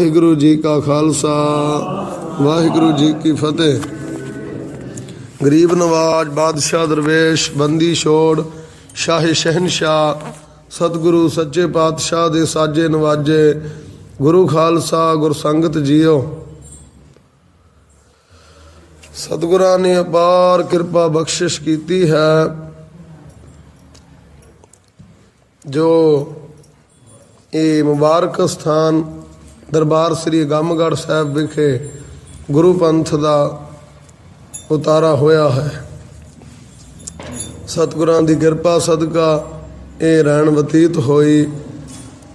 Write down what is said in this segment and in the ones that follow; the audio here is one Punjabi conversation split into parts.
ਵਾਹਿਗੁਰੂ ਜੀ ਕਾ ਖਾਲਸਾ, ਵਾਹਿਗੁਰੂ ਜੀ ਕੀ ਫਤਿਹ। ਗਰੀਬ ਨਵਾਜ, ਬਾਦਸ਼ਾਹ ਦਰਵੇਸ਼, ਬੰਦੀ ਛੋੜ, ਸ਼ਾਹ ਸ਼ਹਿਨਸ਼ਾਹ, ਸਤਿਗੁਰੂ ਸੱਚੇ ਪਾਤਸ਼ਾਹ ਦੇ ਸਾਜੇ ਨਵਾਜੇ, ਗੁਰੂ ਖਾਲਸਾ ਗੁਰ ਸੰਗਤ ਜੀਓ। ਸਤਿਗੁਰਾਂ ਨੇ ਅਪਾਰ ਕਿਰਪਾ ਬਖਸ਼ਿਸ਼ ਕੀਤੀ ਹੈ। ਜੋ ਇਹ ਮੁਬਾਰਕ ਸਥਾਨ ਦਰਬਾਰ ਸ੍ਰੀ ਗੰਮਗੜ੍ਹ ਸਾਹਿਬ ਵਿਖੇ ਗੁਰੂ ਪੰਥ ਦਾ ਉਤਾਰਾ ਹੋਇਆ ਹੈ। ਸਤਿਗੁਰਾਂ ਦੀ ਕਿਰਪਾ ਸਦਕਾ ਇਹ ਰਹਿਣ ਬਤੀਤ ਹੋਈ।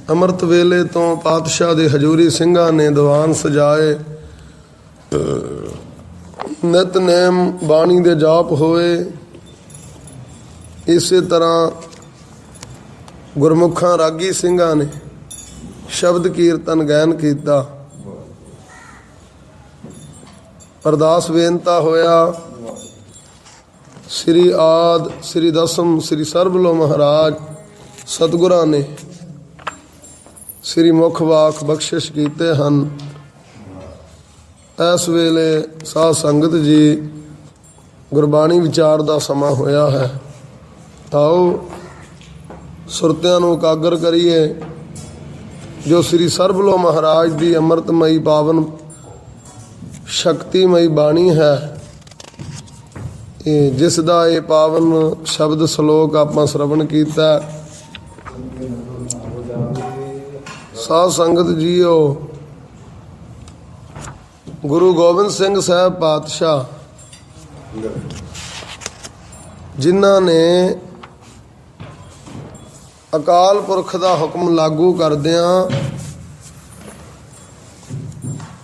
ਅੰਮ੍ਰਿਤ ਵੇਲੇ ਤੋਂ ਪਾਤਸ਼ਾਹ ਦੇ ਹਜੂਰੀ ਸਿੰਘਾਂ ਨੇ ਦੀਵਾਨ ਸਜਾਏ। ਨਿਤਨੇਮ ਬਾਣੀ ਦੇ ਜਾਪ ਹੋਏ। ਇਸੇ ਤਰ੍ਹਾਂ ਗੁਰਮੁਖਾਂ ਰਾਗੀ ਸਿੰਘਾਂ ਨੇ ਸ਼ਬਦ ਕੀਰਤਨ ਗਾਇਨ ਕੀਤਾ। ਅਰਦਾਸ ਬੇਨਤਾ ਹੋਇਆ। ਸ੍ਰੀ ਆਦ, ਸ੍ਰੀ ਦਸਮ, ਸ੍ਰੀ ਸਰਬਲੋ ਮਹਾਰਾਜ ਸਤਿਗੁਰਾਂ ਨੇ ਸ੍ਰੀ ਮੁਖ ਵਾਕ ਬਖਸ਼ਿਸ਼ ਕੀਤੇ ਹਨ। ਇਸ ਵੇਲੇ ਸਾਧ ਸੰਗਤ ਜੀ, ਗੁਰਬਾਣੀ ਵਿਚਾਰ ਦਾ ਸਮਾਂ ਹੋਇਆ ਹੈ। ਆਓ, ਸੁਰਤਿਆਂ ਨੂੰ ਇਕਾਗਰ ਕਰੀਏ। ਜੋ ਸ੍ਰੀ ਸਰਬਲੋ ਮਹਾਰਾਜ ਦੀ ਅੰਮ੍ਰਿਤਮਈ ਪਾਵਨ ਸ਼ਕਤੀਮਈ ਬਾਣੀ ਹੈ, ਇਹ ਜਿਸ ਦਾ ਇਹ ਪਾਵਨ ਸ਼ਬਦ ਸ਼ਲੋਕ ਆਪਾਂ ਸ਼ਰਵਣ ਕੀਤਾ, ਸਾਧ ਸੰਗਤ ਜੀਓ, ਗੁਰੂ ਗੋਬਿੰਦ ਸਿੰਘ ਸਾਹਿਬ ਪਾਤਸ਼ਾਹ, ਜਿਨ੍ਹਾਂ ਨੇ ਅਕਾਲ ਪੁਰਖ ਦਾ ਹੁਕਮ ਲਾਗੂ ਕਰਦਿਆਂ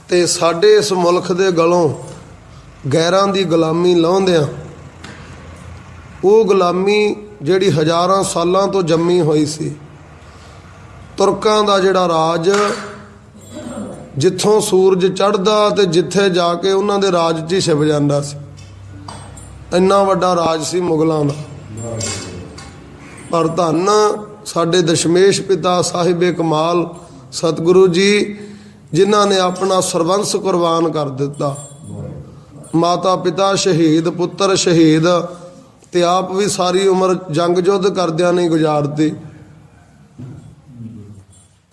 ਤੇ ਸਾਡੇ ਇਸ ਮੁਲਕ ਦੇ ਗਲੋਂ ਗੈਰਾਂ ਦੀ ਗੁਲਾਮੀ ਲਾਉਂਦਿਆਂ ਉਹ ਗੁਲਾਮੀ ਜਿਹੜੀ ਹਜ਼ਾਰਾਂ ਸਾਲਾਂ ਤੋਂ ਜੰਮੀ ਹੋਈ ਸੀ। ਤੁਰਕਾਂ ਦਾ ਜਿਹੜਾ ਰਾਜ, ਜਿੱਥੋਂ ਸੂਰਜ ਚੜ੍ਹਦਾ ਤੇ ਜਿੱਥੇ ਜਾ ਕੇ ਉਹਨਾਂ ਦੇ ਰਾਜ 'ਚ ਹੀ ਛਿਪ ਜਾਂਦਾ ਸੀ। ਇੰਨਾ ਵੱਡਾ ਰਾਜ ਸੀ ਮੁਗਲਾਂ ਦਾ। ਪਰ ਧੰਨ ਸਾਡੇ ਦਸ਼ਮੇਸ਼ ਪਿਤਾ ਸਾਹਿਬੇ ਕਮਾਲ ਸਤਿਗੁਰੂ ਜੀ, ਜਿਨ੍ਹਾਂ ਨੇ ਆਪਣਾ ਸਰਵੰਸ ਕੁਰਬਾਨ ਕਰ ਦਿੱਤਾ। ਮਾਤਾ ਪਿਤਾ ਸ਼ਹੀਦ, ਪੁੱਤਰ ਸ਼ਹੀਦ, ਤੇ ਆਪ ਵੀ ਸਾਰੀ ਉਮਰ ਜੰਗ ਯੁੱਧ ਕਰਦਿਆਂ ਨਹੀਂ ਗੁਜ਼ਾਰਦੇ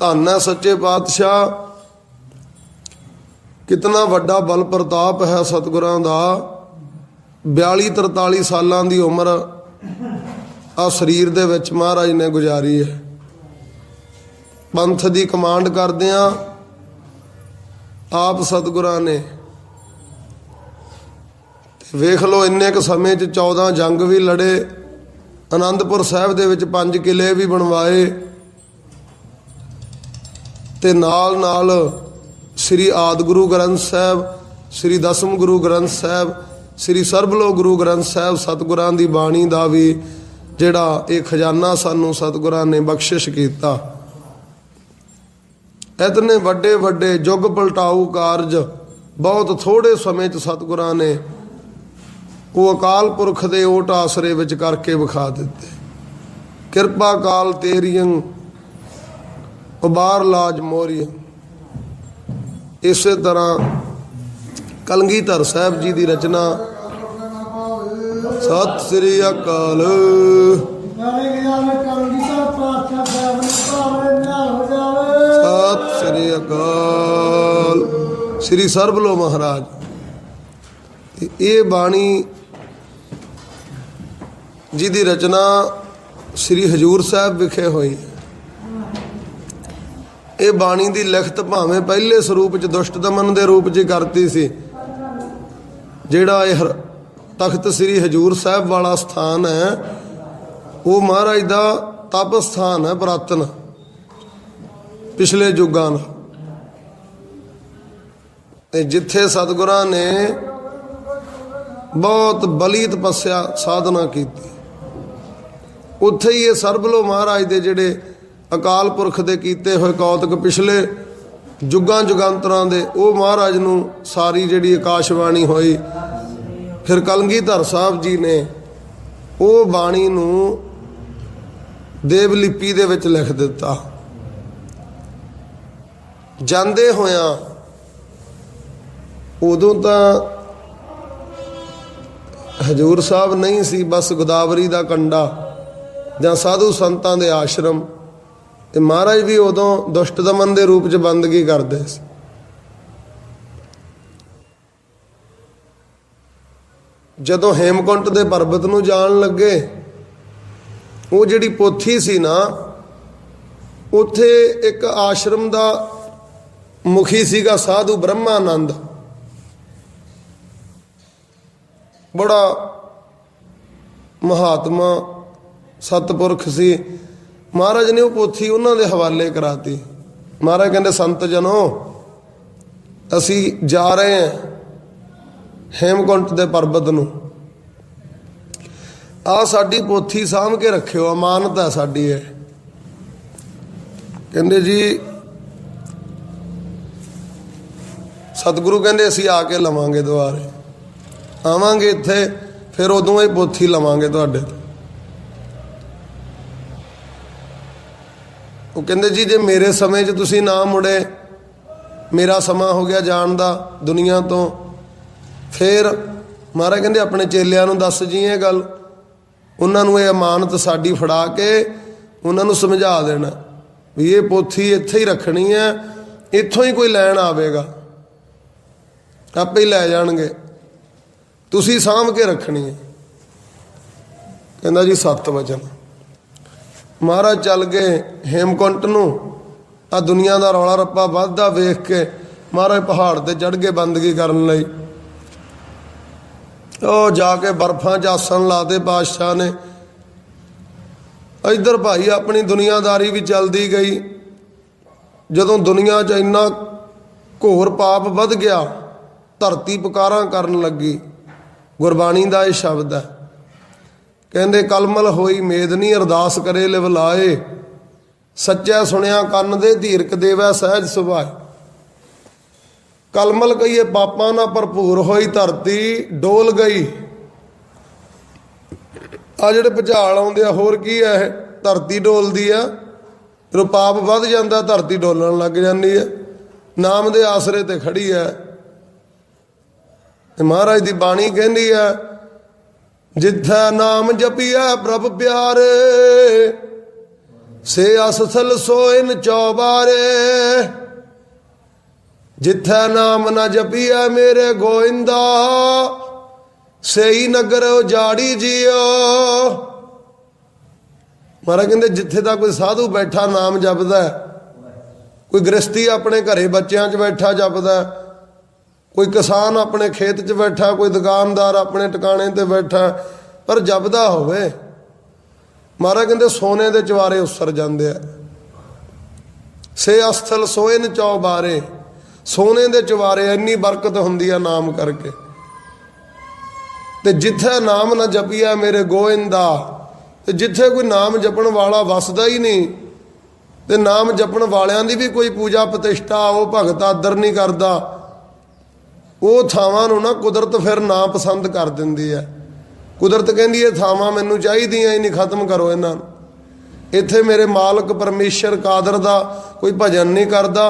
ਧੰਨ ਹੈ ਸੱਚੇ ਪਾਤਸ਼ਾਹ। ਕਿਤਨਾ ਵੱਡਾ ਬਲ ਪ੍ਰਤਾਪ ਹੈ ਸਤਿਗੁਰਾਂ ਦਾ। 42 43 ਸਾਲਾਂ ਦੀ ਉਮਰ ਆ ਸਰੀਰ ਦੇ ਵਿੱਚ ਮਹਾਰਾਜ ਨੇ ਗੁਜ਼ਾਰੀ ਹੈ। ਪੰਥ ਦੀ ਕਮਾਂਡ ਕਰਦਿਆਂ ਆਪ ਸਤਿਗੁਰਾਂ ਨੇ। ਵੇਖ ਲਓ, ਇੰਨੇ ਕ ਸਮੇਂ 'ਚ 14 ਜੰਗ ਵੀ ਲੜੇ। ਆਨੰਦਪੁਰ ਸਾਹਿਬ ਦੇ ਵਿੱਚ ਪੰਜ ਕਿਲੇ ਵੀ ਬਣਵਾਏ। ਤੇ ਨਾਲ ਨਾਲ ਸ੍ਰੀ ਆਦ ਗੁਰੂ ਗ੍ਰੰਥ ਸਾਹਿਬ, ਸ੍ਰੀ ਦਸਮ ਗੁਰੂ ਗ੍ਰੰਥ ਸਾਹਿਬ, ਸ੍ਰੀ ਸਰਬਲੋ ਗੁਰੂ ਗ੍ਰੰਥ ਸਾਹਿਬ ਸਤਿਗੁਰਾਂ ਦੀ ਬਾਣੀ ਦਾ ਵੀ ਜਿਹੜਾ ਇਹ ਖਜ਼ਾਨਾ ਸਾਨੂੰ ਸਤਿਗੁਰਾਂ ਨੇ ਬਖਸ਼ਿਸ਼ ਕੀਤਾ। ਇਤਨੇ ਵੱਡੇ ਵੱਡੇ ਯੁੱਗ ਪਲਟਾਊ ਕਾਰਜ ਬਹੁਤ ਥੋੜੇ ਸਮੇਂ 'ਚ ਸਤਿਗੁਰਾਂ ਨੇ ਉਹ ਅਕਾਲ ਪੁਰਖ ਦੇ ਓਟ ਆਸਰੇ ਵਿੱਚ ਕਰਕੇ ਵਿਖਾ ਦਿੱਤੇ। ਕਿਰਪਾ ਕਾਲ ਤੇਰੀਆਂ, ਉਬਾਰ ਲਾਜ ਮੋਰੀਆਂ। ਇਸੇ ਤਰ੍ਹਾਂ ਕਲਗੀਧਰ ਸਾਹਿਬ ਜੀ ਦੀ ਰਚਨਾ ਸਤਿ ਸ੍ਰੀ ਅਕਾਲ। ਨਾਲੇ ਗਿਆ ਮੈਂ ਕਲਗੀ ਸਾਹਿਬ ਪਾਤਸ਼ਾਹ ਸਾਹਿਬ ਨੂੰ ਭਾਵੇਂ ਨਾਲ ਹੋ ਜਾਵੇ। ਸਤਿ ਸ੍ਰੀ ਅਕਾਲ। ਸ੍ਰੀ ਸਰਬਲੋ ਮਹਾਰਾਜ। ਇਹ ਬਾਣੀ ਜੀ ਦੀ ਰਚਨਾ ਸ੍ਰੀ ਹਜੂਰ ਸਾਹਿਬ ਵਿਖੇ ਹੋਈ ਇਹ ਬਾਣੀ ਦੀ ਲਿਖਤ ਭਾਵੇਂ ਪਹਿਲੇ ਸਰੂਪ ਚ ਦੁਸ਼ਟ ਦਮਨ ਦੇ ਰੂਪ ਚ ਕਰਤੀ ਸੀ। ਜਿਹੜਾ ਇਹ ਤਖਤ ਸ੍ਰੀ ਹਜੂਰ ਸਾਹਿਬ ਵਾਲਾ ਸਥਾਨ ਹੈ। ਉਹ ਮਹਾਰਾਜ ਦਾ ਤਪ ਸਥਾਨ ਹੈ ਪ੍ਰਾਤਨ, ਪਿਛਲੇ ਯੁੱਗਾਂ ਦਾ ਤੇ ਜਿੱਥੇ ਸਤਿਗੁਰਾਂ ਨੇ ਬਹੁਤ ਬਲੀ ਤਪੱਸਿਆ ਸਾਧਨਾ ਕੀਤੀ, ਉੱਥੇ ਹੀ ਇਹ ਸਰਬਲੋ ਮਹਾਰਾਜ ਦੇ ਜਿਹੜੇ ਅਕਾਲ ਪੁਰਖ ਦੇ ਕੀਤੇ ਹੋਏ ਕੌਤਕ ਪਿਛਲੇ ਜੁਗਾਂ ਜੁਗਾਂਤਰਾਂ ਦੇ, ਉਹ ਮਹਾਰਾਜ ਨੂੰ ਸਾਰੀ ਜਿਹੜੀ ਆਕਾਸ਼ਵਾਣੀ ਹੋਈ ਫਿਰ ਕਲਗੀਧਰ ਸਾਹਿਬ ਜੀ ਨੇ ਉਹ ਬਾਣੀ ਨੂੰ ਦੇਵ ਲਿਪੀ ਦੇ ਵਿੱਚ ਲਿਖ ਦਿੱਤਾ। ਜਾਂਦੇ ਹੋਇਆਂ ਉਦੋਂ ਤਾਂ ਹਜੂਰ ਸਾਹਿਬ ਨਹੀਂ ਸੀ, ਬਸ ਗੋਦਾਵਰੀ ਦਾ ਕੰਡਾ ਜਾਂ ਸਾਧੂ ਸੰਤਾਂ ਦੇ ਆਸ਼ਰਮ। ਤੇ ਮਹਾਰਾਜ ਵੀ ਉਦੋਂ ਦੁਸ਼ਟ ਦਮਨ ਦੇ ਰੂਪ 'ਚ ਬੰਦਗੀ ਕਰਦੇ ਸੀ। ਜਦੋਂ ਹੇਮਕੁੰਟ ਦੇ ਪਰਬਤ ਨੂੰ ਜਾਣ ਲੱਗੇ, ਉਹ ਜਿਹੜੀ ਪੋਥੀ ਸੀ ਨਾ, ਉੱਥੇ ਇੱਕ ਆਸ਼ਰਮ ਦਾ ਮੁਖੀ ਸੀਗਾ ਸਾਧੂ ਬ੍ਰਹਮਾਨੰਦ। ਬੜਾ ਮਹਾਤਮਾ ਸਤਪੁਰਖ ਸੀ। ਮਹਾਰਾਜ ਨੇ ਉਹ ਪੋਥੀ ਉਹਨਾਂ ਦੇ ਹਵਾਲੇ ਕਰਾਤੀ। ਮਹਾਰਾਜ ਕਹਿੰਦੇ, ਸੰਤ ਜਨੋ, ਅਸੀਂ ਜਾ ਰਹੇ ਹਾਂ। ਹੇਮਕੁੰਟ ਦੇ ਪਰਬਤ ਨੂੰ। ਆ ਸਾਡੀ ਪੋਥੀ ਸਾਂਭ ਕੇ ਰੱਖਿਓ, ਅਮਾਨਤ ਹੈ ਸਾਡੀ ਇਹ। ਕਹਿੰਦੇ ਜੀ, ਸਤਿਗੁਰੂ ਕਹਿੰਦੇ ਅਸੀਂ ਆ ਕੇ ਲਵਾਂਗੇ ਦੁਆਰੇ ਆਵਾਂਗੇ ਇੱਥੇ, ਫਿਰ ਉਦੋਂ ਹੀ ਪੋਥੀ ਲਵਾਂਗੇ ਤੁਹਾਡੇ ਤੋਂ। ਉਹ ਕਹਿੰਦੇ ਜੀ, ਜੇ ਮੇਰੇ ਸਮੇਂ 'ਚ ਤੁਸੀਂ ਨਾ ਮੁੜੇ, ਮੇਰਾ ਸਮਾਂ ਹੋ ਗਿਆ ਜਾਣ ਦਾ ਦੁਨੀਆ ਤੋਂ ਫਿਰ ਮਹਾਰਾਜ ਕਹਿੰਦੇ, ਆਪਣੇ ਚੇਲਿਆਂ ਨੂੰ ਦੱਸ ਜੀ ਇਹ ਗੱਲ। ਉਹਨਾਂ ਨੂੰ ਇਹ ਅਮਾਨਤ ਸਾਡੀ ਫੜਾ ਕੇ ਉਹਨਾਂ ਨੂੰ ਸਮਝਾ ਦੇਣਾ ਵੀ ਇਹ ਪੋਥੀ ਇੱਥੇ ਹੀ ਰੱਖਣੀ ਹੈ, ਇੱਥੋਂ ਹੀ ਕੋਈ ਲੈਣ ਆਵੇਗਾ। ਆਪੇ ਹੀ ਲੈ ਜਾਣਗੇ। ਤੁਸੀਂ ਸਾਂਭ ਕੇ ਰੱਖਣੀ ਹੈ। ਕਹਿੰਦਾ ਜੀ, ਸੱਤ ਵਚਨ। ਮਹਾਰਾਜ ਚੱਲ ਗਏ ਹੇਮਕੁੰਟ ਨੂੰ। ਆ ਦੁਨੀਆ ਦਾ ਰੌਲਾ ਰੱਪਾ ਵੱਧਦਾ ਵੇਖ ਕੇ ਮਹਾਰਾਜ ਪਹਾੜ ਤੇ ਚੜ ਕੇ ਬੰਦਗੀ ਕਰਨ ਲਈ। ਉਹ ਜਾ ਕੇ ਬਰਫਾਂ 'ਚ ਆਸਣ ਲਾਤੇ ਬਾਦਸ਼ਾਹ ਨੇ। ਇੱਧਰ ਭਾਈ ਆਪਣੀ ਦੁਨੀਆਦਾਰੀ ਵੀ ਚੱਲਦੀ ਗਈ। ਜਦੋਂ ਦੁਨੀਆ 'ਚ ਇੰਨਾ ਘੋਰ ਪਾਪ ਵੱਧ ਗਿਆ, ਧਰਤੀ ਪੁਕਾਰਾਂ ਕਰਨ ਲੱਗੀ। ਗੁਰਬਾਣੀ ਦਾ ਇਹ ਸ਼ਬਦ ਹੈ। ਕਹਿੰਦੇ, ਕਲਮਲ ਹੋਈ ਮੇਦਨੀ ਅਰਦਾਸ ਕਰੇ ਲਿਵਲਾਏ ਸੱਚਾ ਸੁਣਿਆ ਕੰਨ ਦੇ, ਧੀਰਕ ਦੇਵੈ ਸਹਿਜ ਸੁਭਾਏ। ਕਲਮਲ ਕਹੀਏ ਪਾਪਾਂ ਨਾਲ ਭਰਪੂਰ ਹੋਈ ਧਰਤੀ, ਡੋਲ ਗਈ। ਆ ਜਿਹੜੇ ਭੁਚਾਲ ਆਉਂਦੇ ਆ, ਹੋਰ ਕੀ ਆ ਇਹ? ਧਰਤੀ ਡੋਲਦੀ ਆ। ਜਦੋਂ ਪਾਪ ਵੱਧ ਜਾਂਦਾ, ਧਰਤੀ ਡੋਲਣ ਲੱਗ ਜਾਂਦੀ ਹੈ ਨਾਮ ਦੇ ਆਸਰੇ ਤੇ ਖੜੀ ਹੈ ਤੇ ਮਹਾਰਾਜ ਦੀ ਬਾਣੀ ਕਹਿੰਦੀ ਹੈ ਜਿੱਥੈ ਨਾਮ ਜਪੀਐ ਪ੍ਰਭ ਪਿਆਰੇ, ਸੇ ਅਸਲ ਸੋਇਨ ਚੌਬਾਰੇ। ਜਿੱਥੈ ਨਾਮ ਨਾ ਜਪੀਐ ਮੇਰੇ ਗੋਇੰਦਾ, ਸਹੀ ਨਗਰ ਉਜਾੜੀ ਜਿਓ। ਮਹਾਰਾਜ ਕਹਿੰਦੇ, ਜਿੱਥੇ ਦਾ ਕੋਈ ਸਾਧੂ ਬੈਠਾ, ਨਾਮ ਜਪਦਾ ਕੋਈ ਗ੍ਰਸਤੀ ਆਪਣੇ ਘਰੇ ਬੱਚਿਆਂ 'ਚ ਬੈਠਾ ਜਪਦਾ ਕੋਈ ਕਿਸਾਨ ਆਪਣੇ ਖੇਤ 'ਚ ਬੈਠਾ, ਕੋਈ ਦੁਕਾਨਦਾਰ ਆਪਣੇ ਟਿਕਾਣੇ ਤੇ ਬੈਠਾ, ਪਰ ਜਪਦਾ ਹੋਵੇ। ਮਹਾਰਾਜ ਕਹਿੰਦੇ, ਸੋਨੇ ਦੇ ਚਵਾਰੇ ਉਸਰ ਜਾਂਦੇ ਆ। ਸੇ ਅਸਥਲ ਸੋਇਨ ਚੌਬਾਰੇ। ਸੋਨੇ ਦੇ ਚਵਾਰੇ ਇੰਨੀ ਬਰਕਤ ਹੁੰਦੀ ਆ ਨਾਮ ਕਰਕੇ। ਤੇ ਜਿੱਥੇ ਨਾਮ ਨਾ ਜਪੀਆ ਮੇਰੇ ਗੋਇੰਦਾ, ਤੇ ਜਿੱਥੇ ਕੋਈ ਨਾਮ ਜਪਣ ਵਾਲਾ ਵਸਦਾ ਹੀ ਨਹੀਂ, ਤੇ ਨਾਮ ਜਪਣ ਵਾਲਿਆਂ ਦੀ ਵੀ ਕੋਈ ਪੂਜਾ ਪ੍ਰਤਿਸ਼ਠਾ ਉਹ ਭਗਤ ਆਦਰ ਨਹੀਂ ਕਰਦਾ, ਉਹ ਥਾਵਾਂ ਨੂੰ ਨਾ ਕੁਦਰਤ ਫਿਰ ਨਾ ਪਸੰਦ ਕਰ ਦਿੰਦੀ ਹੈ ਕੁਦਰਤ ਕਹਿੰਦੀ ਇਹ ਥਾਵਾਂ ਮੈਨੂੰ ਚਾਹੀਦੀਆਂ ਹੀ ਨਹੀਂ, ਖਤਮ ਕਰੋ ਇਹਨਾਂ ਨੂੰ। ਇੱਥੇ ਮੇਰੇ ਮਾਲਕ ਪਰਮੇਸ਼ਰ ਕਾਦਰ ਦਾ ਕੋਈ ਭਜਨ ਨਹੀਂ ਕਰਦਾ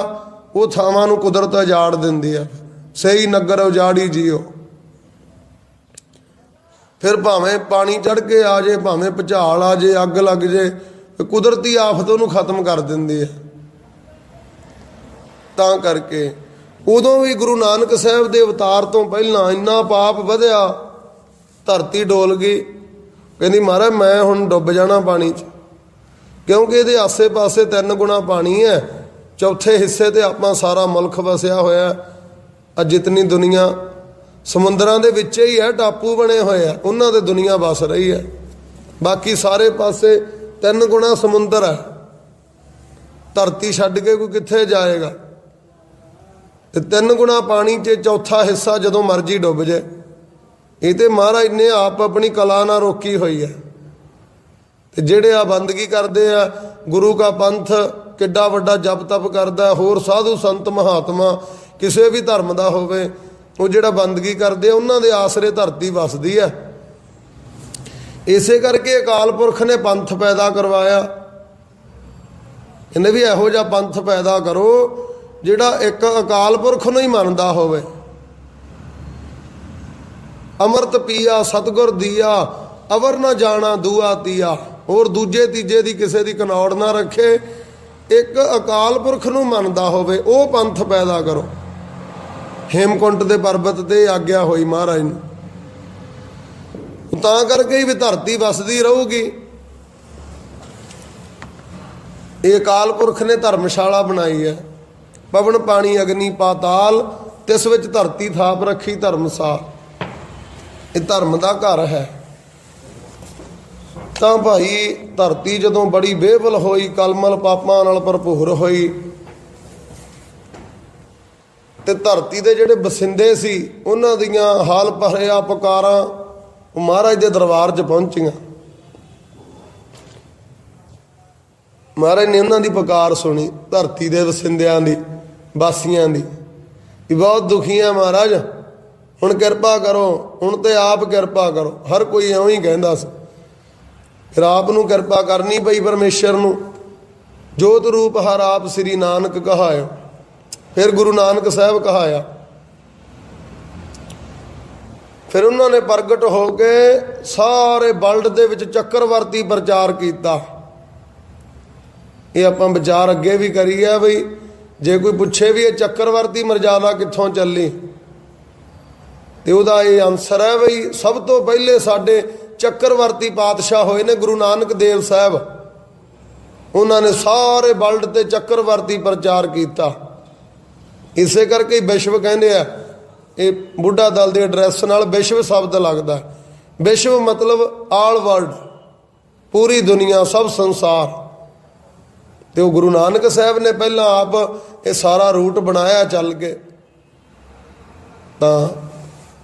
ਉਹ ਥਾਵਾਂ ਨੂੰ ਕੁਦਰਤ ਉਜਾੜ ਦਿੰਦੀ ਹੈ ਸਹੀ ਨਗਰ ਉਜਾੜੀ ਜੀਓ। ਫਿਰ ਭਾਵੇਂ ਪਾਣੀ ਚੜ ਕੇ ਆ ਜੇ, ਭਾਵੇਂ ਭੁਚਾਲ ਆ ਜੇ, ਅੱਗ ਲੱਗ ਜੇ ਕੁਦਰਤੀ ਆਫਤ ਉਹਨੂੰ ਖਤਮ ਕਰ ਦਿੰਦੀ ਹੈ ਤਾਂ ਕਰਕੇ ਉਦੋਂ ਵੀ ਗੁਰੂ ਨਾਨਕ ਸਾਹਿਬ ਦੇ ਅਵਤਾਰ ਤੋਂ ਪਹਿਲਾਂ ਇੰਨਾ ਪਾਪ ਵਧਿਆ, ਧਰਤੀ ਡੋਲ ਗਈ। ਕਹਿੰਦੀ, ਮਹਾਰਾਜ, ਮੈਂ ਹੁਣ ਡੁੱਬ ਜਾਣਾ ਪਾਣੀ 'ਚ। ਕਿਉਂਕਿ ਇਹਦੇ ਆਸੇ-ਪਾਸੇ ਤਿੰਨ ਗੁਣਾ ਪਾਣੀ ਹੈ। ਚੌਥੇ ਹਿੱਸੇ ਤੇ ਆਪਾਂ ਸਾਰਾ ਮੁਲਕ ਵਸਿਆ ਹੋਇਆ ਆ ਜਿਤਨੀ ਦੁਨੀਆ ਸਮੁੰਦਰਾਂ ਦੇ ਵਿੱਚ ਹੀ ਹੈ, ਟਾਪੂ ਬਣੇ ਹੋਏ ਆ ਉਹਨਾਂ ਤੇ ਦੁਨੀਆ ਵਸ ਰਹੀ ਹੈ। ਬਾਕੀ ਸਾਰੇ ਪਾਸੇ ਤਿੰਨ ਗੁਣਾ ਸਮੁੰਦਰ ਹੈ। ਧਰਤੀ ਛੱਡ ਕੇ ਕੋਈ ਕਿੱਥੇ ਜਾਏਗਾ? ਤੇ ਤਿੰਨ ਗੁਣਾ ਪਾਣੀ 'ਚ ਚੌਥਾ ਹਿੱਸਾ ਜਦੋਂ ਮਰਜ਼ੀ ਡੁੱਬ ਜਾਏ। ਇਹ ਤੇ ਮਹਾਰਾਜ ਨੇ ਆਪ ਆਪਣੀ ਕਲਾ ਨਾਲ ਰੋਕੀ ਹੋਈ ਹੈ। ਤੇ ਜਿਹੜੇ ਆ ਬੰਦਗੀ ਕਰਦੇ ਆ, ਗੁਰੂ ਕਾ ਪੰਥ ਕਿੱਡਾ ਵੱਡਾ ਜਪ ਤਪ ਕਰਦਾ ਹੋਰ ਸਾਧੂ ਸੰਤ ਮਹਾਤਮਾ ਕਿਸੇ ਵੀ ਧਰਮ ਦਾ ਹੋਵੇ, ਉਹ ਜਿਹੜਾ ਬੰਦਗੀ ਕਰਦੇ ਉਹਨਾਂ ਦੇ ਆਸਰੇ ਧਰਤੀ ਵਸਦੀ ਹੈ। ਇਸੇ ਕਰਕੇ ਅਕਾਲ ਪੁਰਖ ਨੇ ਪੰਥ ਪੈਦਾ ਕਰਵਾਇਆ। ਕਹਿੰਦੇ ਵੀ ਇਹੋ ਜਿਹਾ ਪੰਥ ਪੈਦਾ ਕਰੋ, ਜਿਹੜਾ ਇੱਕ ਅਕਾਲ ਪੁਰਖ ਨੂੰ ਹੀ ਮੰਨਦਾ ਹੋਵੇ। ਅੰਮ੍ਰਿਤ ਪੀਆ, ਸਤਗੁਰ ਦੀਆ, ਅਵਰ ਨਾ ਜਾਣਾ, ਦੂਆ ਤੀਆ, ਹੋਰ ਦੂਜੇ ਤੀਜੇ ਦੀ ਕਿਸੇ ਦੀ ਕਨੌੜ ਨਾ ਰੱਖੇ। ਇੱਕ ਅਕਾਲ ਪੁਰਖ ਨੂੰ ਮੰਨਦਾ ਹੋਵੇ, ਉਹ ਪੰਥ ਪੈਦਾ ਕਰੋ। ਹੇਮਕੁੰਟ ਦੇ ਪਰਬਤ ਤੇ ਆਗਿਆ ਹੋਈ ਮਹਾਰਾਜ ਨੂੰ। ਤਾਂ ਕਰਕੇ ਹੀ ਵੀ ਧਰਤੀ ਵਸਦੀ ਰਹੂਗੀ। ਇਹ ਅਕਾਲ ਪੁਰਖ ਨੇ ਧਰਮਸ਼ਾਲਾ ਬਣਾਈ ਹੈ। ਪਵਨ, ਪਾਣੀ, ਅਗਨੀ, ਪਾਤਾਲ, ਤਿਸ ਵਿੱਚ ਧਰਤੀ ਥਾਪ ਰੱਖੀ ਧਰਮਸਾਲ। ਇਹ ਧਰਮ ਦਾ ਘਰ ਹੈ। ਤਾਂ ਭਾਈ ਧਰਤੀ ਜਦੋਂ ਬੜੀ ਬੇਵਲ ਹੋਈ, ਕਲਮਲ ਪਾਪਾਂ ਨਾਲ ਭਰਪੂਰ ਹੋਈ ਤੇ ਧਰਤੀ ਦੇ ਜਿਹੜੇ ਬਸਿੰਦੇ ਸੀ, ਉਹਨਾਂ ਦੀਆਂ ਹਾਲ ਭਰਿਆ ਪੁਕਾਰਾਂ ਉਹ ਮਹਾਰਾਜ ਦੇ ਦਰਬਾਰ 'ਚ ਪਹੁੰਚੀਆਂ। ਮਹਾਰਾਜ ਨੇ ਉਹਨਾਂ ਦੀ ਪੁਕਾਰ ਸੁਣੀ, ਧਰਤੀ ਦੇ ਵਸਿੰਦਿਆਂ ਦੀ, ਵਾਸੀਆਂ ਦੀ। ਵੀ ਬਹੁਤ ਦੁਖੀ ਆ ਮਹਾਰਾਜ, ਹੁਣ ਕਿਰਪਾ ਕਰੋ, ਹੁਣ ਤੇ ਆਪ ਕਿਰਪਾ ਕਰੋ, ਹਰ ਕੋਈ ਐਵੇਂ ਹੀ ਕਹਿੰਦਾ ਸੀ। ਫਿਰ ਆਪ ਨੂੰ ਕਿਰਪਾ ਕਰਨੀ ਪਈ ਪਰਮੇਸ਼ਰ ਨੂੰ। ਜੋਤ ਰੂਪ ਹਰ ਆਪ ਸ੍ਰੀ ਨਾਨਕ ਕਹਾਇਓ ਫਿਰ ਗੁਰੂ ਨਾਨਕ ਸਾਹਿਬ ਕਹਾਇਆ। ਫਿਰ ਉਹਨਾਂ ਨੇ ਪ੍ਰਗਟ ਹੋ ਕੇ ਸਾਰੇ ਵਰਲਡ ਦੇ ਵਿੱਚ ਚੱਕਰਵਰਤੀ ਪ੍ਰਚਾਰ ਕੀਤਾ। ਇਹ ਆਪਾਂ ਵਿਚਾਰ ਅੱਗੇ ਵੀ ਕਰੀ ਆ ਬਈ ਜੇ ਕੋਈ ਪੁੱਛੇ ਵੀ ਇਹ ਚੱਕਰਵਰਤੀ ਮਰਜ਼ਾਦਾ ਕਿੱਥੋਂ ਚੱਲੀ। ਤੇ ਉਹਦਾ ਇਹ ਆਨਸਰ ਹੈ ਬਈ ਸਭ ਤੋਂ ਪਹਿਲੇ ਸਾਡੇ ਚੱਕਰਵਰਤੀ ਪਾਤਸ਼ਾਹ ਹੋਏ ਨੇ ਗੁਰੂ ਨਾਨਕ ਦੇਵ ਸਾਹਿਬ। ਉਹਨਾਂ ਨੇ ਸਾਰੇ ਵਰਲਡ ਤੇ ਚੱਕਰਵਰਤੀ ਪ੍ਰਚਾਰ ਕੀਤਾ। ਇਸੇ ਕਰਕੇ ਵਿਸ਼ਵ ਕਹਿੰਦੇ ਆ, ਇਹ ਬੁੱਢਾ ਦਲ ਦੇ ਐਡਰੈਸ ਨਾਲ ਵਿਸ਼ਵ ਸ਼ਬਦ ਲੱਗਦਾ। ਵਿਸ਼ਵ ਮਤਲਬ ਆਲ ਵਰਲਡ, ਪੂਰੀ ਦੁਨੀਆ, ਸਭ ਸੰਸਾਰ। ਤੇ ਉਹ ਗੁਰੂ ਨਾਨਕ ਸਾਹਿਬ ਨੇ ਪਹਿਲਾਂ ਆਪ ਇਹ ਸਾਰਾ ਰੂਟ ਬਣਾਇਆ ਚੱਲ ਕੇ। ਤਾਂ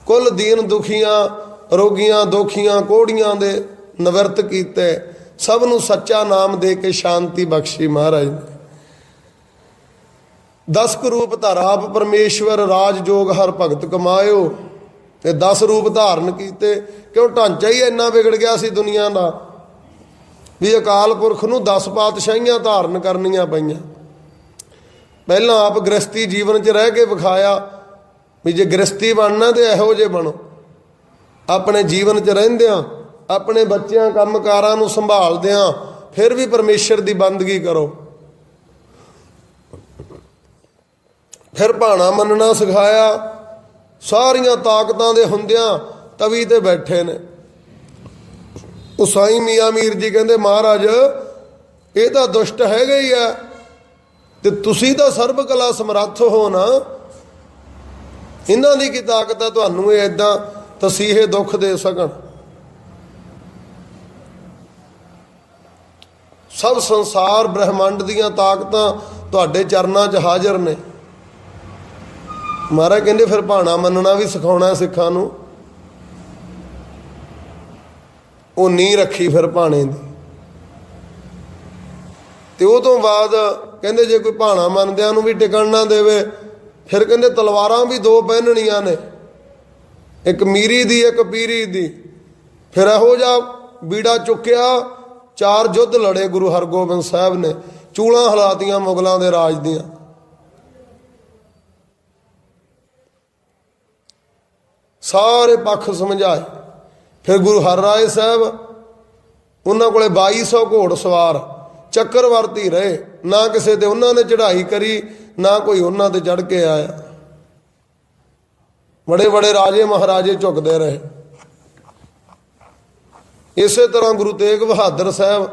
ਕੁੱਲ ਦੀਨ ਦੁਖੀਆਂ ਰੋਗੀਆਂ, ਦੁਖੀਆਂ, ਕੋੜੀਆਂ ਦੇ ਨਿਵਰਤ ਕੀਤੇ। ਸਭ ਨੂੰ ਸੱਚਾ ਨਾਮ ਦੇ ਕੇ ਸ਼ਾਂਤੀ ਬਖਸ਼ੀ ਮਹਾਰਾਜ ਨੇ। ਦਸ ਕੁ ਰੂਪ ਧਾਰਾਪ ਪਰਮੇਸ਼ਵਰ ਰਾਜ ਜੋਗ ਹਰ ਭਗਤ ਕਮਾਇਓ। ਤੇ 10 ਰੂਪ ਧਾਰਨ ਕੀਤੇ, ਕਿਉਂ ਢਾਂਚਾ ਹੀ ਇੰਨਾ ਵਿਗੜ ਗਿਆ ਸੀ ਦੁਨੀਆ ਦਾ? ਵੀ ਅਕਾਲ ਪੁਰਖ ਨੂੰ 10 ਪਾਤਸ਼ਾਹੀਆਂ ਧਾਰਨ ਕਰਨੀਆਂ ਪਈਆਂ। ਪਹਿਲਾਂ ਆਪ ਗ੍ਰਸਤੀ ਜੀਵਨ 'ਚ ਰਹਿ ਕੇ ਵਿਖਾਇਆ, ਵੀ ਜੇ ਗ੍ਰਸਤੀ ਬਣਨਾ ਤੇ ਇਹੋ ਜੇ ਬਣੋ। ਆਪਣੇ ਜੀਵਨ 'ਚ ਰਹਿੰਦਿਆਂ, ਆਪਣੇ ਬੱਚਿਆਂ ਕੰਮਕਾਰਾਂ ਨੂੰ ਸੰਭਾਲਦਿਆਂ, ਫਿਰ ਵੀ ਪਰਮੇਸ਼ਰ ਦੀ ਬੰਦਗੀ ਕਰੋ। ਫਿਰ ਭਾਣਾ ਮੰਨਣਾ ਸਿਖਾਇਆ, ਸਾਰੀਆਂ ਤਾਕਤਾਂ ਦੇ ਹੁੰਦਿਆਂ ਤਵੀ ਤੇ ਬੈਠੇ ਨੇ। ਉਸਾਈ ਮੀਆਂ ਮੀਰ ਜੀ ਕਹਿੰਦੇ, ਮਹਾਰਾਜ, ਇਹ ਤਾਂ ਦੁਸ਼ਟ ਹੈਗਾ ਹੀ ਆ ਤੇ ਤੁਸੀਂ ਤਾਂ ਸਰਬ ਕਲਾ ਸਮਰੱਥ ਹੋ ਨਾ। ਇਹਨਾਂ ਦੀ ਕੀ ਤਾਕਤ ਹੈ? ਤੁਹਾਨੂੰ ਇਹ ਇਦਾਂ ਤਸੀਹੇ ਦੁੱਖ ਦੇ ਸਕਣ ਸਭ ਸੰਸਾਰ ਬ੍ਰਹਿਮੰਡ ਦੀਆਂ ਤਾਕਤਾਂ ਤੁਹਾਡੇ ਚਰਨਾਂ 'ਚ ਹਾਜ਼ਰ ਨੇ। ਮਹਾਰਾਜ ਕਹਿੰਦੇ, ਫਿਰ ਭਾਣਾ ਮੰਨਣਾ ਵੀ ਸਿਖਾਉਣਾ ਸਿੱਖਾਂ ਨੂੰ। ਉਹ ਨਹੀਂ ਰੱਖੀ ਫਿਰ ਭਾਣੇ ਦੀ। ਤੇ ਉਹ ਤੋਂ ਬਾਅਦ ਕਹਿੰਦੇ, ਜੇ ਕੋਈ ਭਾਣਾ ਮੰਨਦਿਆਂ ਨੂੰ ਵੀ ਟਿਕਣ ਨਾ ਦੇਵੇ, ਫਿਰ ਕਹਿੰਦੇ ਤਲਵਾਰਾਂ ਵੀ ਦੋ ਪਹਿਨਣੀਆਂ ਨੇ। ਇੱਕ ਮੀਰੀ ਦੀ, ਇੱਕ ਪੀਰੀ ਦੀ। ਫਿਰ ਇਹੋ ਜਿਹਾ ਬੀੜਾ ਚੁੱਕਿਆ, ਚਾਰ ਯੁੱਧ ਲੜੇ ਗੁਰੂ ਹਰਗੋਬਿੰਦ ਸਾਹਿਬ ਨੇ। ਚੂਲਾਂ ਹਲਾਤੀਆਂ ਮੁਗਲਾਂ ਦੇ ਰਾਜ ਦੀਆਂ। ਸਾਰੇ ਪੱਖ ਸਮਝਾਏ। ਫਿਰ ਗੁਰੂ ਹਰਰਾਏ ਸਾਹਿਬ ਉਹਨਾਂ ਕੋਲੇ 2200 ਘੋੜ ਸਵਾਰ, ਚੱਕਰਵਰਤੀ ਰਹੇ। ਨਾ ਕਿਸੇ ਤੇ ਉਹਨਾਂ ਨੇ ਚੜ੍ਹਾਈ ਕਰੀ, ਨਾ ਕੋਈ ਉਹਨਾਂ ਤੇ ਚੜ ਕੇ ਆਇਆ। ਬੜੇ ਬੜੇ ਰਾਜੇ ਮਹਾਰਾਜੇ ਝੁਕਦੇ ਰਹੇ। ਇਸੇ ਤਰ੍ਹਾਂ ਗੁਰੂ ਤੇਗ ਬਹਾਦਰ ਸਾਹਿਬ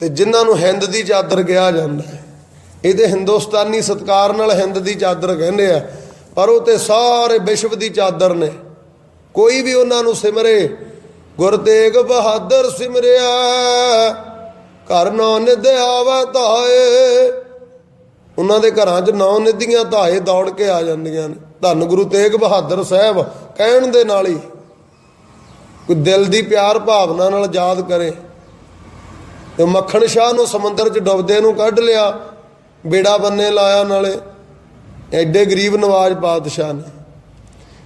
ਤੇ ਜਿਨ੍ਹਾਂ ਨੂੰ ਹਿੰਦ ਦੀ ਚਾਦਰ ਕਿਹਾ ਜਾਂਦਾ ਹੈ, ਇਹਦੇ ਹਿੰਦੁਸਤਾਨੀ ਸਤਕਾਰ ਨਾਲ ਹਿੰਦ ਦੀ ਚਾਦਰ ਕਹਿੰਦੇ ਆ, ਪਰ ਉਹ ਤੇ ਸਾਰੇ ਵਿਸ਼ਵ ਦੀ ਚਾਦਰ ਨੇ। ਕੋਈ ਵੀ ਉਹਨਾਂ ਨੂੰ ਸਿਮਰੇ, ਗੁਰ ਤੇਗ ਬਹਾਦਰ ਸਿਮਰਿਆ, ਘਰ ਨੌ ਨਿਧ ਆਵਾ ਧਾਏ ਉਹਨਾਂ ਦੇ ਘਰਾਂ 'ਚ ਨੌ ਨਿਧੀਆਂ ਧਾਏ ਦੌੜ ਕੇ ਆ ਜਾਂਦੀਆਂ ਨੇ। ਧੰਨ ਗੁਰੂ ਤੇਗ ਬਹਾਦਰ ਸਾਹਿਬ, ਕਹਿਣ ਦੇ ਨਾਲ ਹੀ ਕੋਈ ਦਿਲ ਦੀ ਪਿਆਰ ਭਾਵਨਾ ਨਾਲ ਯਾਦ ਕਰੇ। ਤੇ ਮੱਖਣ ਸ਼ਾਹ ਨੂੰ ਸਮੁੰਦਰ 'ਚ ਡੁੱਬਦੇ ਨੂੰ ਕੱਢ ਲਿਆ, ਬੇੜਾ ਬੰਨੇ ਲਾਇਆ ਨਾਲੇ। ਐਡੇ ਗਰੀਬ ਨਵਾਜ ਪਾਤਸ਼ਾਹ ਨੇ।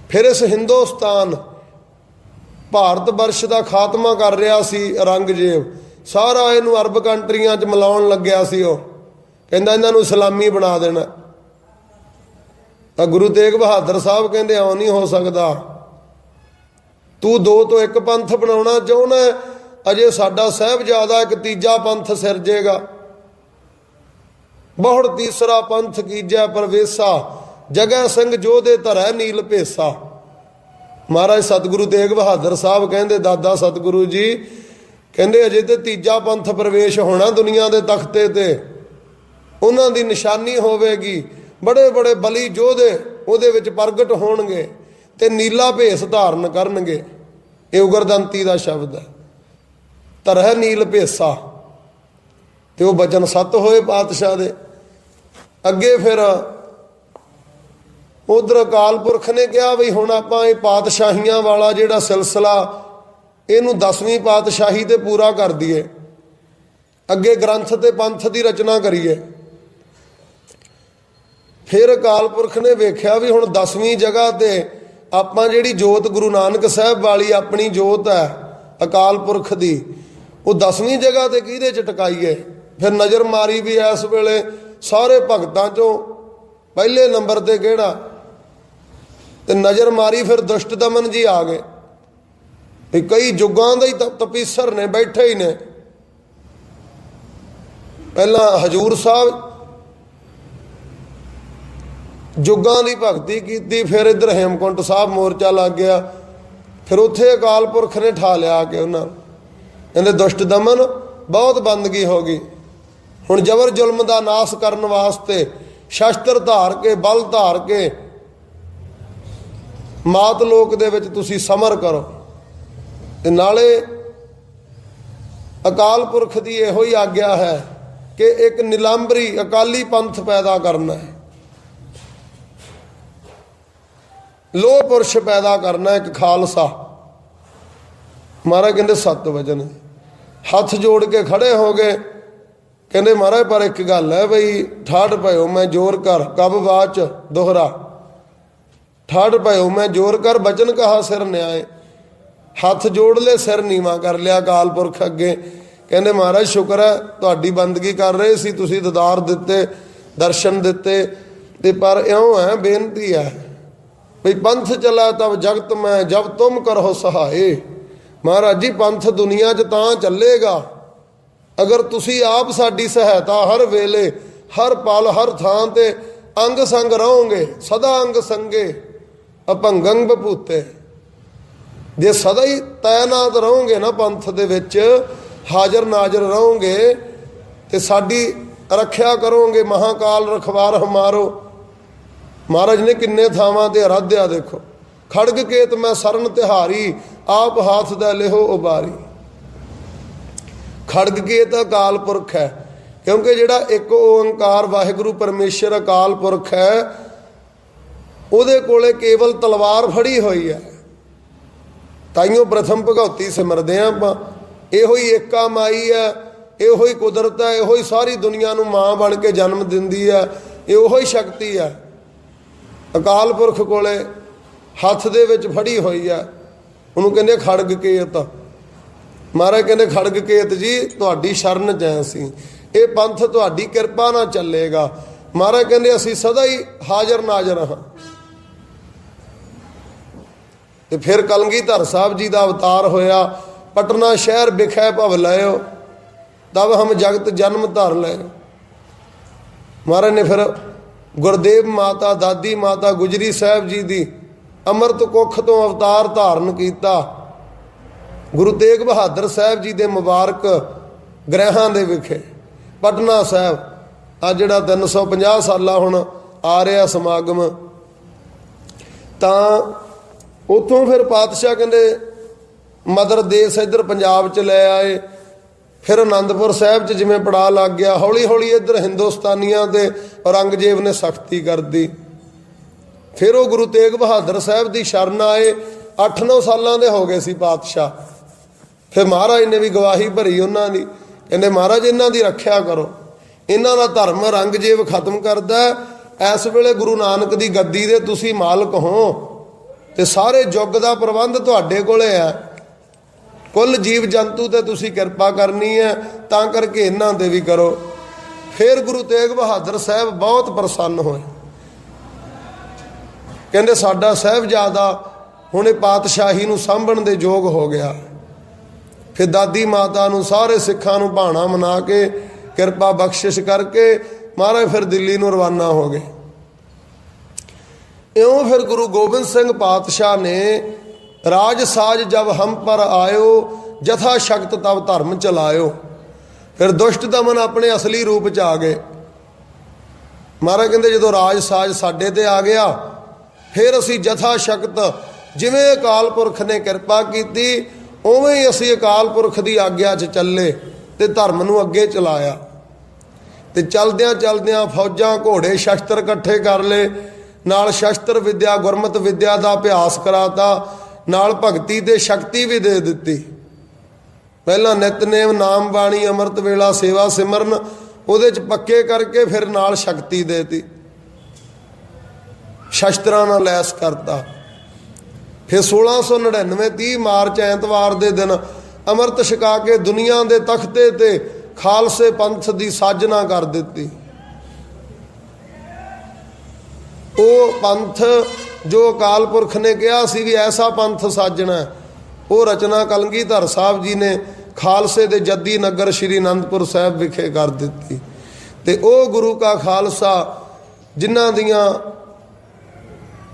ਫਿਰ ਇਸ ਹਿੰਦੁਸਤਾਨ ਭਾਰਤ ਵਰਸ਼ ਦਾ ਖਾਤਮਾ ਕਰ ਰਿਹਾ ਸੀ ਔਰੰਗਜ਼ੇਬ ਸਾਰਾ ਇਹਨੂੰ ਅਰਬ ਕੰਟਰੀਆਂ 'ਚ ਮਿਲਾਉਣ ਲੱਗਿਆ ਸੀ ਉਹ। ਕਹਿੰਦਾ ਇਹਨਾਂ ਨੂੰ ਇਸਲਾਮੀ ਬਣਾ ਦੇਣਾ। ਤਾਂ ਗੁਰੂ ਤੇਗ ਬਹਾਦਰ ਸਾਹਿਬ ਕਹਿੰਦੇ, ਆਉ ਨਹੀਂ ਹੋ ਸਕਦਾ। ਤੂੰ ਦੋ ਤੋਂ ਇੱਕ ਪੰਥ ਬਣਾਉਣਾ ਚਾਹੁੰਦਾ ਅਜੇ ਸਾਡਾ ਸਾਹਿਬਜ਼ਾਦਾ ਇੱਕ ਤੀਜਾ ਪੰਥ ਸਿਰਜੇਗਾ ਬਹੁੜ ਤੀਸਰਾ ਪੰਥ ਕੀਜੈ ਪਰਵੇਸਾ, ਜਗੈ ਸਿੰਘ ਜੋਧੇ ਧਰੈ ਨੀਲ ਭੇਸਾ। ਮਹਾਰਾਜ ਸਤਿਗੁਰੂ ਤੇਗ ਬਹਾਦਰ ਸਾਹਿਬ ਕਹਿੰਦੇ, ਦਾਦਾ ਸਤਿਗੁਰੂ ਜੀ, ਕਹਿੰਦੇ ਅਜੇ ਤੇ ਤੀਜਾ ਪੰਥ ਪ੍ਰਵੇਸ਼ ਹੋਣਾ ਦੁਨੀਆ ਦੇ ਤਖਤੇ ਤੇ। ਉਹਨਾਂ ਦੀ ਨਿਸ਼ਾਨੀ ਹੋਵੇਗੀ। ਬੜੇ ਬੜੇ ਬਲੀ ਯੋਧੇ ਉਹਦੇ ਵਿੱਚ ਪ੍ਰਗਟ ਹੋਣਗੇ ਤੇ ਨੀਲਾ ਭੇਸ ਧਾਰਨ ਕਰਨਗੇ। ਇਹ ਉਗਰਦੰਤੀ ਦਾ ਸ਼ਬਦ ਹੈ। ਤਰਹ ਨੀਲ ਭੇਸਾ। ਤੇ ਉਹ ਬਚਨ ਸੱਤ ਹੋਏ ਪਾਤਸ਼ਾਹ ਦੇ। ਅੱਗੇ ਫਿਰ ਉਧਰ ਅਕਾਲ ਪੁਰਖ ਨੇ ਕਿਹਾ ਵੀ ਹੁਣ ਆਪਾਂ ਇਹ ਪਾਤਸ਼ਾਹੀਆਂ ਵਾਲਾ ਜਿਹੜਾ ਸਿਲਸਿਲਾ, ਇਹਨੂੰ 10ਵੀਂ ਪਾਤਸ਼ਾਹੀ ਤੇ ਪੂਰਾ ਕਰ ਦਈਏ। ਅੱਗੇ ਗ੍ਰੰਥ ਤੇ ਪੰਥ ਦੀ ਰਚਨਾ ਕਰੀਏ। ਫਿਰ ਅਕਾਲ ਪੁਰਖ ਨੇ ਵੇਖਿਆ ਵੀ ਹੁਣ 10ਵੀਂ ਜਗ੍ਹਾ ਤੇ ਆਪਾਂ ਜਿਹੜੀ ਜੋਤ ਗੁਰੂ ਨਾਨਕ ਸਾਹਿਬ ਵਾਲੀ ਆਪਣੀ ਜੋਤ ਹੈ ਅਕਾਲ ਪੁਰਖ ਦੀ, ਉਹ 10ਵੀਂ ਜਗ੍ਹਾ ਤੇ ਕਿਹਦੇ ਚ ਟਿਕਾਈਏ ਫਿਰ ਨਜ਼ਰ ਮਾਰੀ ਵੀ ਇਸ ਵੇਲੇ ਸਾਰੇ ਭਗਤਾਂ ਚੋਂ ਪਹਿਲੇ ਨੰਬਰ ਤੇ ਕਿਹੜਾ? ਤੇ ਨਜ਼ਰ ਮਾਰੀ ਫਿਰ ਦੁਸ਼ਟ ਦਮਨ ਜੀ ਆ ਗਏ। ਵੀ ਕਈ ਯੁੱਗਾਂ ਦੇ ਹੀ ਤ- ਤਪੀਸਰ ਨੇ, ਬੈਠੇ ਹੀ ਨੇ। ਪਹਿਲਾਂ ਹਜੂਰ ਸਾਹਿਬ ਜੁਗਾਂ ਦੀ ਭਗਤੀ ਕੀਤੀ, ਫਿਰ ਇੱਧਰ ਹੇਮਕੁੰਟ ਸਾਹਿਬ ਮੋਰਚਾ ਲੱਗ ਗਿਆ। ਫਿਰ ਉੱਥੇ ਅਕਾਲ ਪੁਰਖ ਨੇ ਠਾ ਲਿਆ ਕੇ ਉਹਨਾਂ ਨੂੰ। ਕਹਿੰਦੇ ਦੁਸ਼ਟ ਦਮਨ ਬਹੁਤ ਬੰਦਗੀ ਹੋ ਗਈ। ਹੁਣ ਜਬਰ ਜ਼ੁਲਮ ਦਾ ਨਾਸ ਕਰਨ ਵਾਸਤੇ ਸ਼ਸਤਰ ਧਾਰ ਕੇ, ਬਲ ਧਾਰ ਕੇ ਮਾਤ ਲੋਕ ਦੇ ਵਿੱਚ ਤੁਸੀਂ ਸਮਰ ਕਰੋ। ਤੇ ਨਾਲੇ ਅਕਾਲ ਪੁਰਖ ਦੀ ਇਹੋ ਹੀ ਆਗਿਆ ਹੈ ਕਿ ਇੱਕ ਨਿਲੰਬਰੀ ਅਕਾਲੀ ਪੰਥ ਪੈਦਾ ਕਰਨਾ ਹੈ। ਲੋਹ ਪੁਰਸ਼ ਪੈਦਾ ਕਰਨਾ ਇੱਕ ਖਾਲਸਾ। ਮਹਾਰਾਜ ਕਹਿੰਦੇ, ਸੱਤ ਵਜਨ ਹੱਥ ਜੋੜ ਕੇ ਖੜੇ ਹੋ ਗਏ ਕਹਿੰਦੇ, ਮਹਾਰਾਜ, ਪਰ ਇੱਕ ਗੱਲ ਹੈ ਬਈ, ਠਾੜ ਪਇਓ ਮੈਂ ਜ਼ੋਰ ਕਰ। ਕਬ ਬਾਚ ਦੁਹਰਾ। ਠਾੜ ਪਇਓ ਮੈਂ ਜ਼ੋਰ ਕਰ, ਬਚਨ ਕਹਾ ਸਿਰ ਨਿਆਏ। ਹੱਥ ਜੋੜ ਲੈ, ਸਿਰ ਨੀਵਾ ਕਰ ਲਿਆ ਕਾਲ ਪੁਰਖ ਅੱਗੇ। ਕਹਿੰਦੇ, ਮਹਾਰਾਜ, ਸ਼ੁਕਰ ਹੈ, ਤੁਹਾਡੀ ਬੰਦਗੀ ਕਰ ਰਹੇ ਸੀ, ਤੁਸੀਂ ਦਦਾਰ ਦਿੱਤੇ, ਦਰਸ਼ਨ ਦਿੱਤੇ। ਤੇ ਪਰ ਇਉਂ ਹੈ, ਬੇਨਤੀ ਹੈ ਵੀ ਪੰਥ ਚਲਾ ਤਬ ਜਗਤ ਮੈਂ, ਜਬ ਤੁਮ ਕਰੋ ਸਹਾਏ। ਮਹਾਰਾਜ ਜੀ, ਪੰਥ ਦੁਨੀਆ 'ਚ ਤਾਂ ਚੱਲੇਗਾ। ਅਗਰ ਤੁਸੀਂ ਆਪ ਸਾਡੀ ਸਹਾਇਤਾ ਹਰ ਵੇਲੇ, ਹਰ ਪਲ, ਹਰ ਥਾਂ ਤੇ ਅੰਗ ਸੰਗ ਰਹੋਗੇ, ਸਦਾ ਅੰਗ ਸੰਗੇ ਅਪੰਗੰਗ ਬਪੂਤੇ। ਜੇ ਸਦਾ ਹੀ ਤਾਇਨਾਤ ਰਹੋਗੇ ਨਾ ਪੰਥ ਦੇ ਵਿੱਚ, ਹਾਜ਼ਰ ਨਾਜ਼ਰ ਰਹੋਗੇ, ਤੇ ਸਾਡੀ ਰੱਖਿਆ ਕਰੋਗੇ, ਮਹਾਕਾਲ ਰਖਵਾਰ ਹਮਾਰੋ। ਮਹਾਰਾਜ ਨੇ ਕਿੰਨੇ ਥਾਵਾਂ ਤੇ ਅਰਾਧਿਆ ਦੇਖੋ। ਖੜਗ ਕੇਤ ਮੈਂ ਸਰਨ ਤਿਹਾਰੀ, ਆਪ ਹਾਥ ਦਾ ਲਿਹੋ ਉਬਾਰੀ। ਖੜਗ ਕੇਤ ਅਕਾਲ ਪੁਰਖ ਹੈ, ਕਿਉਂਕਿ ਜਿਹੜਾ ਇੱਕ ਓੰਕਾਰ ਵਾਹਿਗੁਰੂ ਪਰਮੇਸ਼ਰ ਅਕਾਲ ਪੁਰਖ ਹੈ, ਉਹਦੇ ਕੋਲੇ ਕੇਵਲ ਤਲਵਾਰ ਫੜੀ ਹੋਈ ਹੈ। ਤਾਈਓ ਪ੍ਰਥਮ ਭਗਉਤੀ ਸਿਮਰਦੇ ਆ ਆਪਾਂ, ਇਹੋ ਹੀ ਏਕਾ ਮਾਈ ਹੈ, ਇਹੋ ਹੀ ਕੁਦਰਤ ਹੈ, ਇਹੋ ਹੀ ਸਾਰੀ ਦੁਨੀਆ ਨੂੰ ਮਾਂ ਬਣ ਕੇ ਜਨਮ ਦਿੰਦੀ ਹੈ, ਇਹ ਉਹੋ ਹੀ ਸ਼ਕਤੀ ਹੈ। ਅਕਾਲ ਪੁਰਖ ਕੋਲੇ ਹੱਥ ਦੇ ਵਿੱਚ ਫੜੀ ਹੋਈ ਹੈ। ਉਹਨੂੰ ਕਹਿੰਦੇ ਖੜਗ ਕੇਤ। ਮਹਾਰਾਜ ਕਹਿੰਦੇ ਖੜਗ ਕੇਤ ਜੀ, ਤੁਹਾਡੀ ਸ਼ਰਨ ਚ ਅਸੀਂ ਇਹ ਪੰਥ ਤੁਹਾਡੀ ਕਿਰਪਾ ਨਾਲ ਚੱਲੇਗਾ। ਮਹਾਰਾਜ ਕਹਿੰਦੇ, ਅਸੀਂ ਸਦਾ ਹੀ ਹਾਜ਼ਰ ਨਾਜ਼ਰ ਹਾਂ। ਤੇ ਫਿਰ ਕਲਗੀਧਰ ਸਾਹਿਬ ਜੀ ਦਾ ਅਵਤਾਰ ਹੋਇਆ। ਪਟਨਾ ਸ਼ਹਿਰ ਵਿਖੇ ਭਵ ਲਿਓ ਤਬ ਹਮ ਜਗਤ ਜਨਮ ਧਰ ਲਏ। ਮਹਾਰਾਜ ਨੇ ਫਿਰ ਗੁਰਦੇਵ ਮਾਤਾ, ਦਾਦੀ ਮਾਤਾ, ਗੁਜਰੀ ਸਾਹਿਬ ਜੀ ਦੀ ਅੰਮ੍ਰਿਤ ਕੁੱਖ ਤੋਂ ਅਵਤਾਰ ਧਾਰਨ ਕੀਤਾ। ਗੁਰੂ ਤੇਗ ਬਹਾਦਰ ਸਾਹਿਬ ਜੀ ਦੇ ਮੁਬਾਰਕ ਗ੍ਰਹਿਾਂ ਦੇ ਵਿਖੇ। ਪਟਨਾ ਸਾਹਿਬ ਆ ਜਿਹੜਾ 350 ਸਾਲਾ ਹੁਣ ਆ ਰਿਹਾ ਸਮਾਗਮ, ਤਾਂ ਉਥੋਂ ਫਿਰ ਪਾਤਸ਼ਾਹ ਕਹਿੰਦੇ, ਮਦਰ ਦੇਸ ਇੱਧਰ ਪੰਜਾਬ ਚ ਲੈ ਆਏ। ਫਿਰ ਆਨੰਦਪੁਰ ਸਾਹਿਬ ਚ ਜਿਵੇਂ ਪੜਾ ਲੱਗ ਗਿਆ ਹੌਲੀ ਹੌਲੀ ਇੱਧਰ ਹਿੰਦੁਸਤਾਨੀਆਂ ਤੇ ਔਰੰਗਜ਼ੇਬ ਨੇ ਸਖਤੀ ਕਰਦੀ ਫਿਰ ਉਹ ਗੁਰੂ ਤੇਗ ਬਹਾਦਰ ਸਾਹਿਬ ਦੀ ਸ਼ਰਨ ਆਏ 8-9 ਸਾਲਾਂ ਦੇ ਹੋ ਗਏ ਸੀ ਪਾਤਸ਼ਾਹ। ਫਿਰ ਮਹਾਰਾਜ ਨੇ ਵੀ ਗਵਾਹੀ ਭਰੀ ਉਹਨਾਂ ਦੀ, ਕਹਿੰਦੇ, ਮਹਾਰਾਜ, ਇਹਨਾਂ ਦੀ ਰੱਖਿਆ ਕਰੋ। ਇਹਨਾਂ ਦਾ ਧਰਮ ਔਰੰਗਜ਼ੇਬ ਖਤਮ ਕਰਦਾ ਹੈ। ਇਸ ਵੇਲੇ ਗੁਰੂ ਨਾਨਕ ਦੀ ਗੱਦੀ ਦੇ ਤੁਸੀਂ ਮਾਲਕ ਹੋ ਤੇ ਸਾਰੇ ਯੁੱਗ ਦਾ ਪ੍ਰਬੰਧ ਤੁਹਾਡੇ ਕੋਲੇ ਆ ਕੁੱਲ ਜੀਵ ਜੰਤੂ ਤੇ ਤੁਸੀਂ ਕਿਰਪਾ ਕਰਨੀ ਹੈ, ਤਾਂ ਕਰਕੇ ਇਹਨਾਂ ਤੇ ਵੀ ਕਰੋ। ਫਿਰ ਗੁਰੂ ਤੇਗ ਬਹਾਦਰ ਸਾਹਿਬ ਬਹੁਤ ਪ੍ਰਸੰਨ ਹੋਏ। ਕਹਿੰਦੇ, ਸਾਡਾ ਸਾਹਿਬਜ਼ਾਦਾ ਹੁਣੇ ਪਾਤਸ਼ਾਹੀ ਨੂੰ ਸਾਂਭਣ ਦੇ ਯੋਗ ਹੋ ਗਿਆ। ਫਿਰ ਦਾਦੀ ਮਾਤਾ ਨੂੰ ਸਾਰੇ ਸਿੱਖਾਂ ਨੂੰ ਭਾਣਾ ਮਨਾ ਕੇ ਕਿਰਪਾ ਬਖਸ਼ਿਸ਼ ਕਰਕੇ ਮਹਾਰਾਜ ਫਿਰ ਦਿੱਲੀ ਨੂੰ ਰਵਾਨਾ ਹੋ ਗਏ। ਇਉਂ ਫਿਰ ਗੁਰੂ ਗੋਬਿੰਦ ਸਿੰਘ ਪਾਤਸ਼ਾਹ ਨੇ ਰਾਜ ਸਾਜ ਜਬ ਹਮ ਪਰ ਆਇਓ, ਜਥਾ ਸ਼ਕਤ ਤਬ ਧਰਮ ਚਲਾਇਓ। ਫਿਰ ਦੁਸ਼ਟ ਦਮਨ ਆਪਣੇ ਅਸਲੀ ਰੂਪ ਚ ਆ ਗਏ। ਮਹਾਰਾਜ ਕਹਿੰਦੇ, ਜਦੋਂ ਰਾਜ ਸਾਜ ਸਾਡੇ ਤੇ ਆ ਗਿਆ, ਫਿਰ ਅਸੀਂ ਜਥਾ ਸ਼ਕਤ, ਜਿਵੇਂ ਅਕਾਲ ਪੁਰਖ ਨੇ ਕਿਰਪਾ ਕੀਤੀ, ਉਵੇਂ ਹੀ ਅਸੀਂ ਅਕਾਲ ਪੁਰਖ ਦੀ ਆਗਿਆ 'ਚ ਚੱਲੇ ਤੇ ਧਰਮ ਨੂੰ ਅੱਗੇ ਚਲਾਇਆ। ਤੇ ਚਲਦਿਆਂ ਚਲਦਿਆਂ ਫੌਜਾਂ ਘੋੜੇ ਸ਼ਸਤਰ ਇਕੱਠੇ ਕਰ ਲਏ, ਨਾਲ ਸ਼ਸਤਰ ਵਿਦਿਆ, ਗੁਰਮਤ ਵਿਦਿਆ ਦਾ ਅਭਿਆਸ ਕਰਾਤਾ ਨਾਲ ਭਗਤੀ ਤੇ ਸ਼ਕਤੀ ਵੀ ਦੇ ਦਿੱਤੀ। ਪਹਿਲਾਂ ਨਿਤਨੇਮ ਨਾਮ ਬਾਣੀ ਅੰਮ੍ਰਿਤ ਵੇਲਾ ਸੇਵਾ ਸਿਮਰਨ, ਉਹਦੇ ਚ ਪੱਕੇ ਕਰਕੇ ਫਿਰ ਨਾਲ ਸ਼ਕਤੀ ਦੇਤੀ। ਸ਼ਸਤਰਾਂ ਨਾਲ ਲੈਸ ਕਰਤਾ। ਫਿਰ 1699 30 ਮਾਰਚ ਐਤਵਾਰ ਦੇ ਦਿਨ ਅੰਮ੍ਰਿਤ ਛਕਾ ਕੇ ਦੁਨੀਆ ਦੇ ਤਖਤੇ ਤੇ ਖਾਲਸੇ ਪੰਥ ਦੀ ਸਾਜਨਾ ਕਰ ਦਿੱਤੀ। ਉਹ ਪੰਥ ਜੋ ਅਕਾਲ ਪੁਰਖ ਨੇ ਕਿਹਾ ਸੀ ਵੀ ਐਸਾ ਪੰਥ ਸਾਜਣਾ ਉਹ ਰਚਨਾ ਕਲਗੀਧਰ ਸਾਹਿਬ ਜੀ ਨੇ ਖਾਲਸੇ ਦੇ ਜੱਦੀ ਨਗਰ ਸ੍ਰੀ ਅਨੰਦਪੁਰ ਸਾਹਿਬ ਵਿਖੇ ਕਰ ਦਿੱਤੀ। ਤੇ ਉਹ ਗੁਰੂ ਕਾ ਖਾਲਸਾ ਜਿਨ੍ਹਾਂ ਦੀਆਂ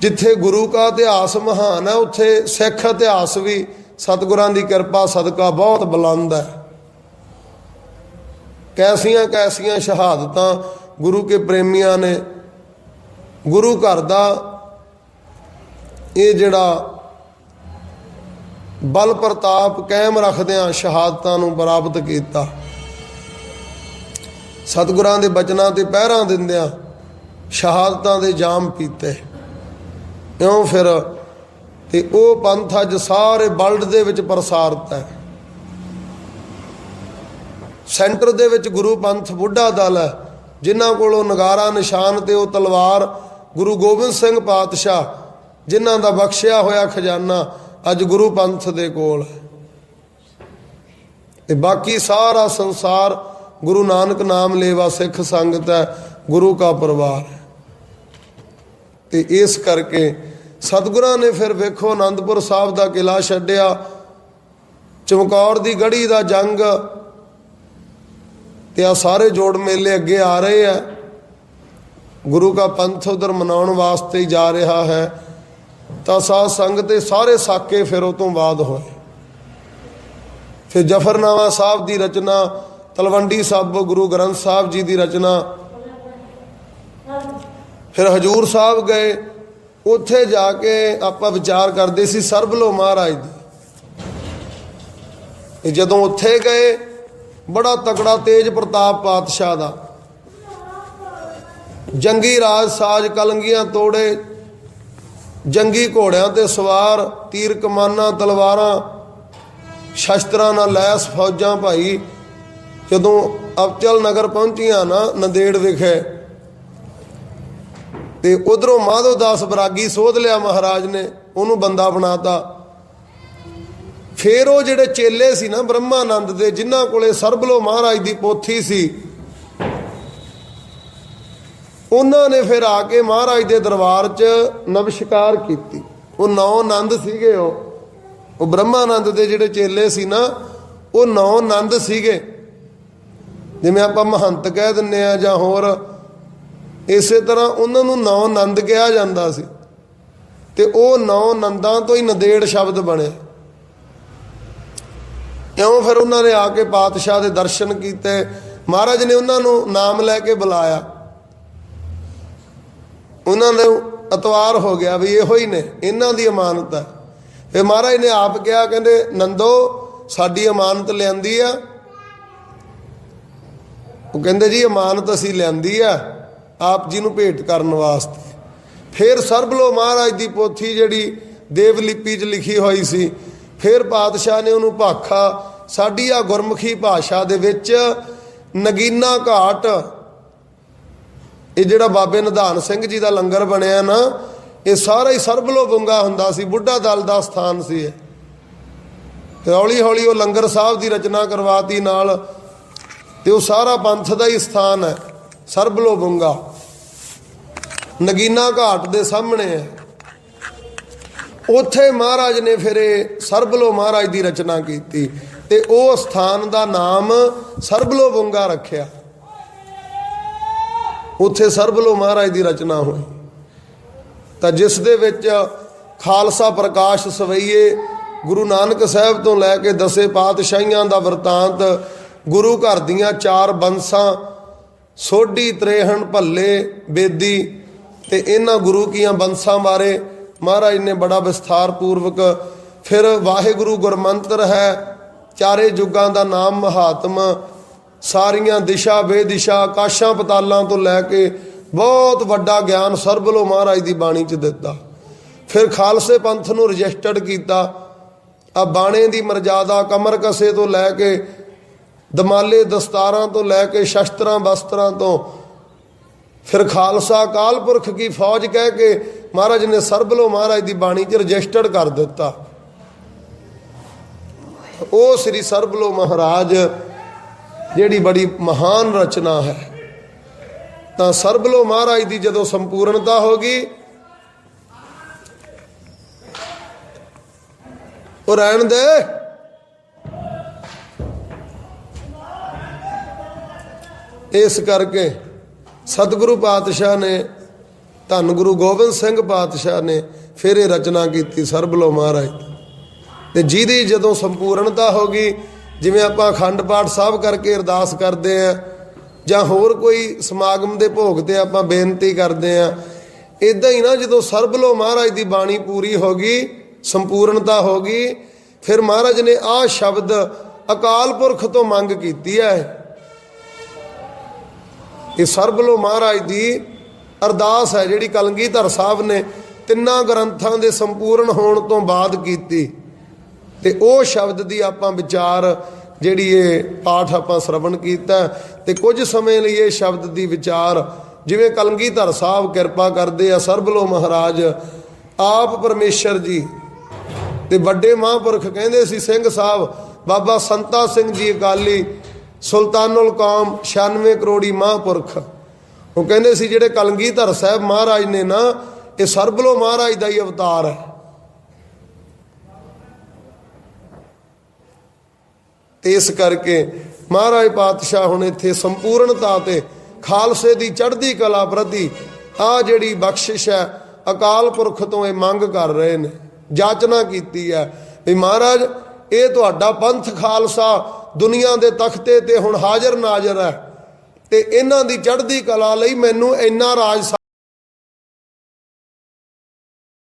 ਜਿੱਥੇ ਗੁਰੂ ਕਾ ਇਤਿਹਾਸ ਮਹਾਨ ਹੈ, ਉੱਥੇ ਸਿੱਖ ਇਤਿਹਾਸ ਵੀ ਸਤਿਗੁਰਾਂ ਦੀ ਕਿਰਪਾ, ਸਦਕਾ ਬਹੁਤ ਬੁਲੰਦ ਹੈ। ਕੈਸੀਆਂ ਕੈਸੀਆਂ ਸ਼ਹਾਦਤਾਂ ਗੁਰੂ ਕੇ ਪ੍ਰੇਮੀਆਂ ਨੇ ਗੁਰੂ ਘਰ ਦਾ ਇਹ ਜਿਹੜਾ ਬਲ ਪ੍ਰਤਾਪ ਕਾਇਮ ਰੱਖਦਿਆਂ ਸ਼ਹਾਦਤਾਂ ਨੂੰ ਪ੍ਰਾਪਤ ਕੀਤਾ। ਸਤਿਗੁਰਾਂ ਦੇ ਬਚਨਾਂ ਤੇ ਪਹਿਰਾਂ ਦਿੰਦਿਆਂ ਸ਼ਹਾਦਤਾਂ ਦੇ ਜਾਮ ਪੀਤੇ। ਇਉਂ ਫਿਰ ਤੇ ਉਹ ਪੰਥ ਅੱਜ ਸਾਰੇ ਵਰਲਡ ਦੇ ਵਿੱਚ ਪ੍ਰਸਾਰਤ ਹੈ। ਸੈਂਟਰ ਦੇ ਵਿੱਚ ਗੁਰੂ ਪੰਥ ਬੁੱਢਾ ਦਲ ਹੈ, ਜਿਨ੍ਹਾਂ ਉਹ ਨਗਾਰਾ ਨਿਸ਼ਾਨ ਤੇ ਉਹ ਤਲਵਾਰ ਗੁਰੂ ਗੋਬਿੰਦ ਸਿੰਘ ਪਾਤਸ਼ਾਹ, ਜਿਨ੍ਹਾਂ ਦਾ ਬਖਸ਼ਿਆ ਹੋਇਆ ਖਜ਼ਾਨਾ ਅੱਜ ਗੁਰੂ ਪੰਥ ਦੇ ਕੋਲ ਹੈ। ਤੇ ਬਾਕੀ ਸਾਰਾ ਸੰਸਾਰ ਗੁਰੂ ਨਾਨਕ ਨਾਮ ਲੇਵਾ ਸਿੱਖ ਸੰਗਤ ਹੈ, ਗੁਰੂ ਕਾ ਪਰਿਵਾਰ ਹੈ। ਤੇ ਇਸ ਕਰਕੇ ਸਤਿਗੁਰਾਂ ਨੇ ਫਿਰ ਵੇਖੋ ਆਨੰਦਪੁਰ ਸਾਹਿਬ ਦਾ ਕਿਲਾ ਛੱਡਿਆ, ਚਮਕੌਰ ਦੀ ਗੜੀ ਦਾ ਜੰਗ, ਤੇ ਆ ਸਾਰੇ ਜੋੜ ਮੇਲੇ ਅੱਗੇ ਆ ਰਹੇ ਆ। ਗੁਰੂ ਕਾ ਪੰਥ ਉਧਰ ਮਨਾਉਣ ਵਾਸਤੇ ਜਾ ਰਿਹਾ ਹੈ, ਤਾਂ ਸਾਧ ਸੰਗਤ ਦੇ ਸਾਰੇ ਸਾਕੇ ਫਿਰ ਉਹ ਤੋਂ ਬਾਅਦ ਹੋਏ। ਫਿਰ ਜਫਰਨਾਮਾ ਸਾਹਿਬ ਦੀ ਰਚਨਾ, ਤਲਵੰਡੀ ਸਾਹਿਬ, ਗੁਰੂ ਗ੍ਰੰਥ ਸਾਹਿਬ ਜੀ ਦੀ ਰਚਨਾ, ਫਿਰ ਹਜੂਰ ਸਾਹਿਬ ਗਏ, ਉੱਥੇ ਜਾ ਕੇ ਆਪਾਂ ਵਿਚਾਰ ਕਰਦੇ ਸੀ ਸਰਬਲੋ ਮਹਾਰਾਜ ਦੀ। ਜਦੋਂ ਉੱਥੇ ਗਏ, ਬੜਾ ਤਕੜਾ ਤੇਜ ਪ੍ਰਤਾਪ ਪਾਤਸ਼ਾਹ ਦਾ। ਜੰਗੀ ਰਾਜ ਸਾਜ ਕਲੰਗੀਆਂ ਤੋੜੇ, ਜੰਗੀ ਘੋੜਿਆਂ ਤੇ ਸਵਾਰ ਤੀਰ ਕਮਾਨਾਂ ਤਲਵਾਰਾਂ, ਸ਼ਸਤਰਾਂ ਨਾਲ ਲੈਸ ਫੌਜਾਂ ਭਾਈ, ਜਦੋਂ ਅਬਚਲ ਨਗਰ ਪਹੁੰਚੀਆਂ ਨਾ ਨੰਦੇੜ ਵਿਖੇ, ਤੇ ਉਧਰੋਂ ਮਾਧੋ ਦਾਸ ਬਰਾਗੀ ਸੋਧ ਲਿਆ ਮਹਾਰਾਜ ਨੇ, ਉਹਨੂੰ ਬੰਦਾ ਬਣਾਤਾ। ਫੇਰ ਉਹ ਜਿਹੜੇ ਚੇਲੇ ਸੀ ਨਾ ਬ੍ਰਹਮਾਨੰਦ ਦੇ, ਜਿਨ੍ਹਾਂ ਕੋਲੇ ਸਰਬਲੋ ਮਹਾਰਾਜ ਦੀ ਪੋਥੀ ਸੀ ਉਹਨਾਂ ਨੇ ਫਿਰ ਆ ਕੇ ਮਹਾਰਾਜ ਦੇ ਦਰਬਾਰ 'ਚ ਨਮਸਕਾਰ ਕੀਤੀ। ਉਹ ਨੌ ਆਨੰਦ ਸੀਗੇ ਉਹ। ਉਹ ਬ੍ਰਹਮਾਨੰਦ ਦੇ ਜਿਹੜੇ ਚੇਲੇ ਸੀ ਨਾ, ਉਹ ਨੌ ਆਨੰਦ ਸੀਗੇ। ਜਿਵੇਂ ਆਪਾਂ ਮਹੰਤ ਕਹਿ ਦਿੰਨੇ ਆ ਜਾਂ ਹੋਰ, ਇਸੇ ਤਰ੍ਹਾਂ ਉਹਨਾਂ ਨੂੰ ਨੌ ਆਨੰਦ ਕਿਹਾ ਜਾਂਦਾ ਸੀ। ਤੇ ਉਹ ਨੌ ਨੰਦਾਂ ਤੋਂ ਹੀ ਨੰਦੇੜ ਸ਼ਬਦ ਬਣੇ। ਇਉਂ ਫਿਰ ਉਹਨਾਂ ਨੇ ਆ ਕੇ ਪਾਤਸ਼ਾਹ ਦੇ ਦਰਸ਼ਨ ਕੀਤੇ। ਮਹਾਰਾਜ ਨੇ ਉਹਨਾਂ ਨੂੰ ਨਾਮ ਲੈ ਕੇ ਬੁਲਾਇਆ। ਉਹਨਾਂ ਨੂੰ ਅਤਵਾਰ ਹੋ ਗਿਆ ਵੀ ਇਹੋ ਹੀ ਨੇ, ਇਹਨਾਂ ਦੀ ਅਮਾਨਤ ਹੈ। ਫਿਰ ਮਹਾਰਾਜ ਨੇ ਆਪ ਕਿਹਾ, ਕਹਿੰਦੇ, ਨੰਦੋ, ਸਾਡੀ ਅਮਾਨਤ ਲਿਆਂਦੀ ਆ। ਉਹ ਕਹਿੰਦੇ, ਜੀ, ਅਮਾਨਤ ਅਸੀਂ ਲਿਆਂਦੀ ਆ, ਆਪ ਜੀ ਨੂੰ ਭੇਟ ਕਰਨ ਵਾਸਤੇ। ਫਿਰ ਸਰਬਲੋ ਮਹਾਰਾਜ ਦੀ ਪੋਥੀ ਜਿਹੜੀ ਦੇਵ ਲਿਪੀ 'ਚ ਲਿਖੀ ਹੋਈ ਸੀ, ਫਿਰ ਪਾਤਸ਼ਾਹ ਨੇ ਉਹਨੂੰ ਭਾਖਾ, ਸਾਡੀ ਆ ਗੁਰਮੁਖੀ ਭਾਸ਼ਾ ਦੇ ਵਿੱਚ ਨਗੀਨਾ ਘਾਟ ਇਹ ਜਿਹੜਾ ਬਾਬੇ ਨਿਧਾਨ ਸਿੰਘ ਜੀ ਦਾ ਲੰਗਰ ਬਣਿਆ ਨਾ, ਇਹ ਸਾਰਾ ਹੀ ਸਰਬਲੋ ਬੁੰਗਾ ਹੁੰਦਾ ਸੀ, ਬੁੱਢਾ ਦਲ ਦਾ ਸਥਾਨ ਸੀ ਇਹ। ਹੌਲੀ ਹੌਲੀ ਉਹ ਲੰਗਰ ਸਾਹਿਬ ਦੀ ਰਚਨਾ ਕਰਵਾਤੀ ਨਾਲ, ਤੇ ਉਹ ਸਾਰਾ ਪੰਥ ਦਾ ਹੀ ਸਥਾਨ ਹੈ ਸਰਬਲੋ ਬੁੰਗਾ ਨਗੀਨਾ ਘਾਟ ਦੇ ਸਾਹਮਣੇ ਹੈ। ਉੱਥੇ ਮਹਾਰਾਜ ਨੇ ਫਿਰ ਇਹ ਸਰਬਲੋ ਮਹਾਰਾਜ ਦੀ ਰਚਨਾ ਕੀਤੀ, ਤੇ ਉਹ ਸਥਾਨ ਦਾ ਨਾਮ ਸਰਬਲੋ ਬੁੰਗਾ ਰੱਖਿਆ। ਉੱਥੇ ਸਰਬਲੋ ਮਹਾਰਾਜ ਦੀ ਰਚਨਾ ਹੋਈ। ਤਾਂ ਜਿਸ ਦੇ ਵਿੱਚ ਖਾਲਸਾ ਪ੍ਰਕਾਸ਼ ਸਵਈਏ ਗੁਰੂ ਨਾਨਕ ਸਾਹਿਬ ਤੋਂ ਲੈ ਕੇ ਦਸੇ ਪਾਤਸ਼ਾਹੀਆਂ ਦਾ ਵਰਤਾਂਤ, ਗੁਰੂ ਘਰ ਦੀਆਂ ਚਾਰ ਬੰਸਾਂ, ਸੋਢੀ, ਤ੍ਰੇਹਣ, ਭੱਲੇ, ਬੇਦੀ ਤੇ ਇਹਨਾਂ ਗੁਰੂ ਕੀਆਂ ਬੰਸਾਂ ਬਾਰੇ ਮਹਾਰਾਜ ਨੇ ਬੜਾ ਵਿਸਥਾਰ ਪੂਰਵਕ ਫਿਰ ਵਾਹਿਗੁਰੂ ਗੁਰਮੰਤਰ ਹੈ, ਚਾਰੇ ਯੁੱਗਾਂ ਦਾ ਨਾਮ ਮਹਾਤਮ ਸਾਰੀਆਂ ਦਿਸ਼ਾ ਬੇਦਿਸ਼ਾ ਆਕਾਸ਼ਾਂ ਪਤਾਲਾਂ ਤੋਂ ਲੈ ਕੇ ਬਹੁਤ ਵੱਡਾ ਗਿਆਨ ਸਰਬਲੋ ਮਹਾਰਾਜ ਦੀ ਬਾਣੀ 'ਚ ਦਿੱਤਾ। ਫਿਰ ਖਾਲਸੇ ਪੰਥ ਨੂੰ ਰਜਿਸਟਰਡ ਕੀਤਾ। ਆ ਬਾਣੇ ਦੀ ਮਰਜ਼ਾਦਾ ਕਮਰ ਕਸੇ ਤੋਂ ਲੈ ਕੇ ਦਮਾਲੇ ਦਸਤਾਰਾਂ ਤੋਂ ਲੈ ਕੇ ਸ਼ਸਤਰਾਂ ਵਸਤਰਾਂ ਤੋਂ ਫਿਰ ਖਾਲਸਾ ਕਾਲ ਪੁਰਖ ਕੀ ਫੌਜ ਕਹਿ ਕੇ ਮਹਾਰਾਜ ਨੇ ਸਰਬਲੋ ਮਹਾਰਾਜ ਦੀ ਬਾਣੀ 'ਚ ਰਜਿਸਟਰਡ ਕਰ ਦਿੱਤਾ। ਉਹ ਸ੍ਰੀ ਸਰਬਲੋ ਮਹਾਰਾਜ ਜਿਹੜੀ ਬੜੀ ਮਹਾਨ ਰਚਨਾ ਹੈ ਤਾਂ ਸਰਬਲੋ ਮਹਾਰਾਜ ਦੀ ਜਦੋਂ ਸੰਪੂਰਨਤਾ ਹੋ ਗਈ, ਉਹ ਰਹਿਣ ਦੇ ਇਸ ਕਰਕੇ ਸਤਿਗੁਰੂ ਪਾਤਸ਼ਾਹ ਨੇ, ਧੰਨ ਗੁਰੂ ਗੋਬਿੰਦ ਸਿੰਘ ਪਾਤਸ਼ਾਹ ਨੇ ਫਿਰ ਇਹ ਰਚਨਾ ਕੀਤੀ ਸਰਬਲੋ ਮਹਾਰਾਜ ਦੀ। ਤੇ ਜਿਹਦੀ ਜਦੋਂ ਸੰਪੂਰਨਤਾ ਹੋ ਗਈ ਜਿਵੇਂ ਆਪਾਂ ਅਖੰਡ ਪਾਠ ਸਾਹਿਬ ਕਰਕੇ ਅਰਦਾਸ ਕਰਦੇ ਆ, ਜਾਂ ਹੋਰ ਕੋਈ ਸਮਾਗਮ ਦੇ ਭੋਗ ਤੇ ਆਪਾਂ ਬੇਨਤੀ ਕਰਦੇ ਆ ਇਦਾਂ ਹੀ ਨਾ ਜਦੋਂ ਸਰਬਲੋ ਮਹਾਰਾਜ ਦੀ ਬਾਣੀ ਪੂਰੀ ਹੋ ਗਈ, ਸੰਪੂਰਨਤਾ ਹੋ ਗਈ, ਫਿਰ ਮਹਾਰਾਜ ਨੇ ਆਹ ਸ਼ਬਦ ਅਕਾਲ ਪੁਰਖ ਤੋਂ ਮੰਗ ਕੀਤੀ ਹੈ। ਇਹ ਸਰਬਲੋ ਮਹਾਰਾਜ ਦੀ ਅਰਦਾਸ ਹੈ ਜਿਹੜੀ ਕਲਗੀਧਰ ਸਾਹਿਬ ਨੇ ਤਿੰਨਾਂ ਗ੍ਰੰਥਾਂ ਦੇ ਸੰਪੂਰਨ ਹੋਣ ਤੋਂ ਬਾਅਦ ਕੀਤੀ। ਤੇ ਉਹ ਸ਼ਬਦ ਦੀ ਆਪਾਂ ਵਿਚਾਰ ਜਿਹੜੀ ਇਹ ਪਾਠ ਆਪਾਂ ਸ਼ਰਵਣ ਕੀਤਾ, ਤੇ ਕੁਝ ਸਮੇਂ ਲਈ ਇਹ ਸ਼ਬਦ ਦੀ ਵਿਚਾਰ, ਜਿਵੇਂ ਕਲਗੀਧਰ ਸਾਹਿਬ ਕਿਰਪਾ ਕਰਦੇ ਆ, ਸਰਬਲੋ ਮਹਾਰਾਜ, ਆਪ ਪਰਮੇਸ਼ਰ ਜੀ, ਤੇ ਵੱਡੇ ਮਹਾਂਪੁਰਖ ਕਹਿੰਦੇ ਸੀ, ਸਿੰਘ ਸਾਹਿਬ, ਬਾਬਾ ਸੰਤਾ ਸਿੰਘ ਜੀ ਅਕਾਲੀ ਸੁਲਤਾਨੁਲ ਕੌਮ 96 ਕਰੋੜੀ ਮਹਾਂਪੁਰਖ। ਉਹ ਕਹਿੰਦੇ ਸੀ, ਜਿਹੜੇ ਕਲਗੀਧਰ ਸਾਹਿਬ ਮਹਾਰਾਜ ਨੇ ਨਾ, ਇਹ ਸਰਬਲੋ ਮਹਾਰਾਜ ਦਾ ਹੀ ਅਵਤਾਰ ਹੈ। ਤੇ ਇਸ ਕਰਕੇ ਮਹਾਰਾਜ ਪਾਤਸ਼ਾਹ ਹੁਣ ਇੱਥੇ ਸੰਪੂਰਨਤਾ ਤੇ ਖਾਲਸੇ ਦੀ ਚੜ੍ਹਦੀ ਕਲਾ ਪ੍ਰਤੀ ਆ ਜਿਹੜੀ ਬਖਸ਼ਿਸ਼ ਹੈ, ਅਕਾਲ ਪੁਰਖ ਤੋਂ ਇਹ ਮੰਗ ਕਰ ਰਹੇ ਨੇ ਜਾਚਨਾ ਕੀਤੀ ਹੈ ਵੀ ਮਹਾਰਾਜ, ਇਹ ਤੁਹਾਡਾ ਪੰਥ ਖਾਲਸਾ ਦੁਨੀਆ ਦੇ ਤਖਤੇ ਤੇ ਹੁਣ ਹਾਜ਼ਰ ਨਾਜ਼ਰ ਹੈ ਤੇ ਇਹਨਾਂ ਦੀ ਚੜ੍ਹਦੀ ਕਲਾ ਲਈ ਮੈਨੂੰ ਇੰਨਾ ਰਾਜ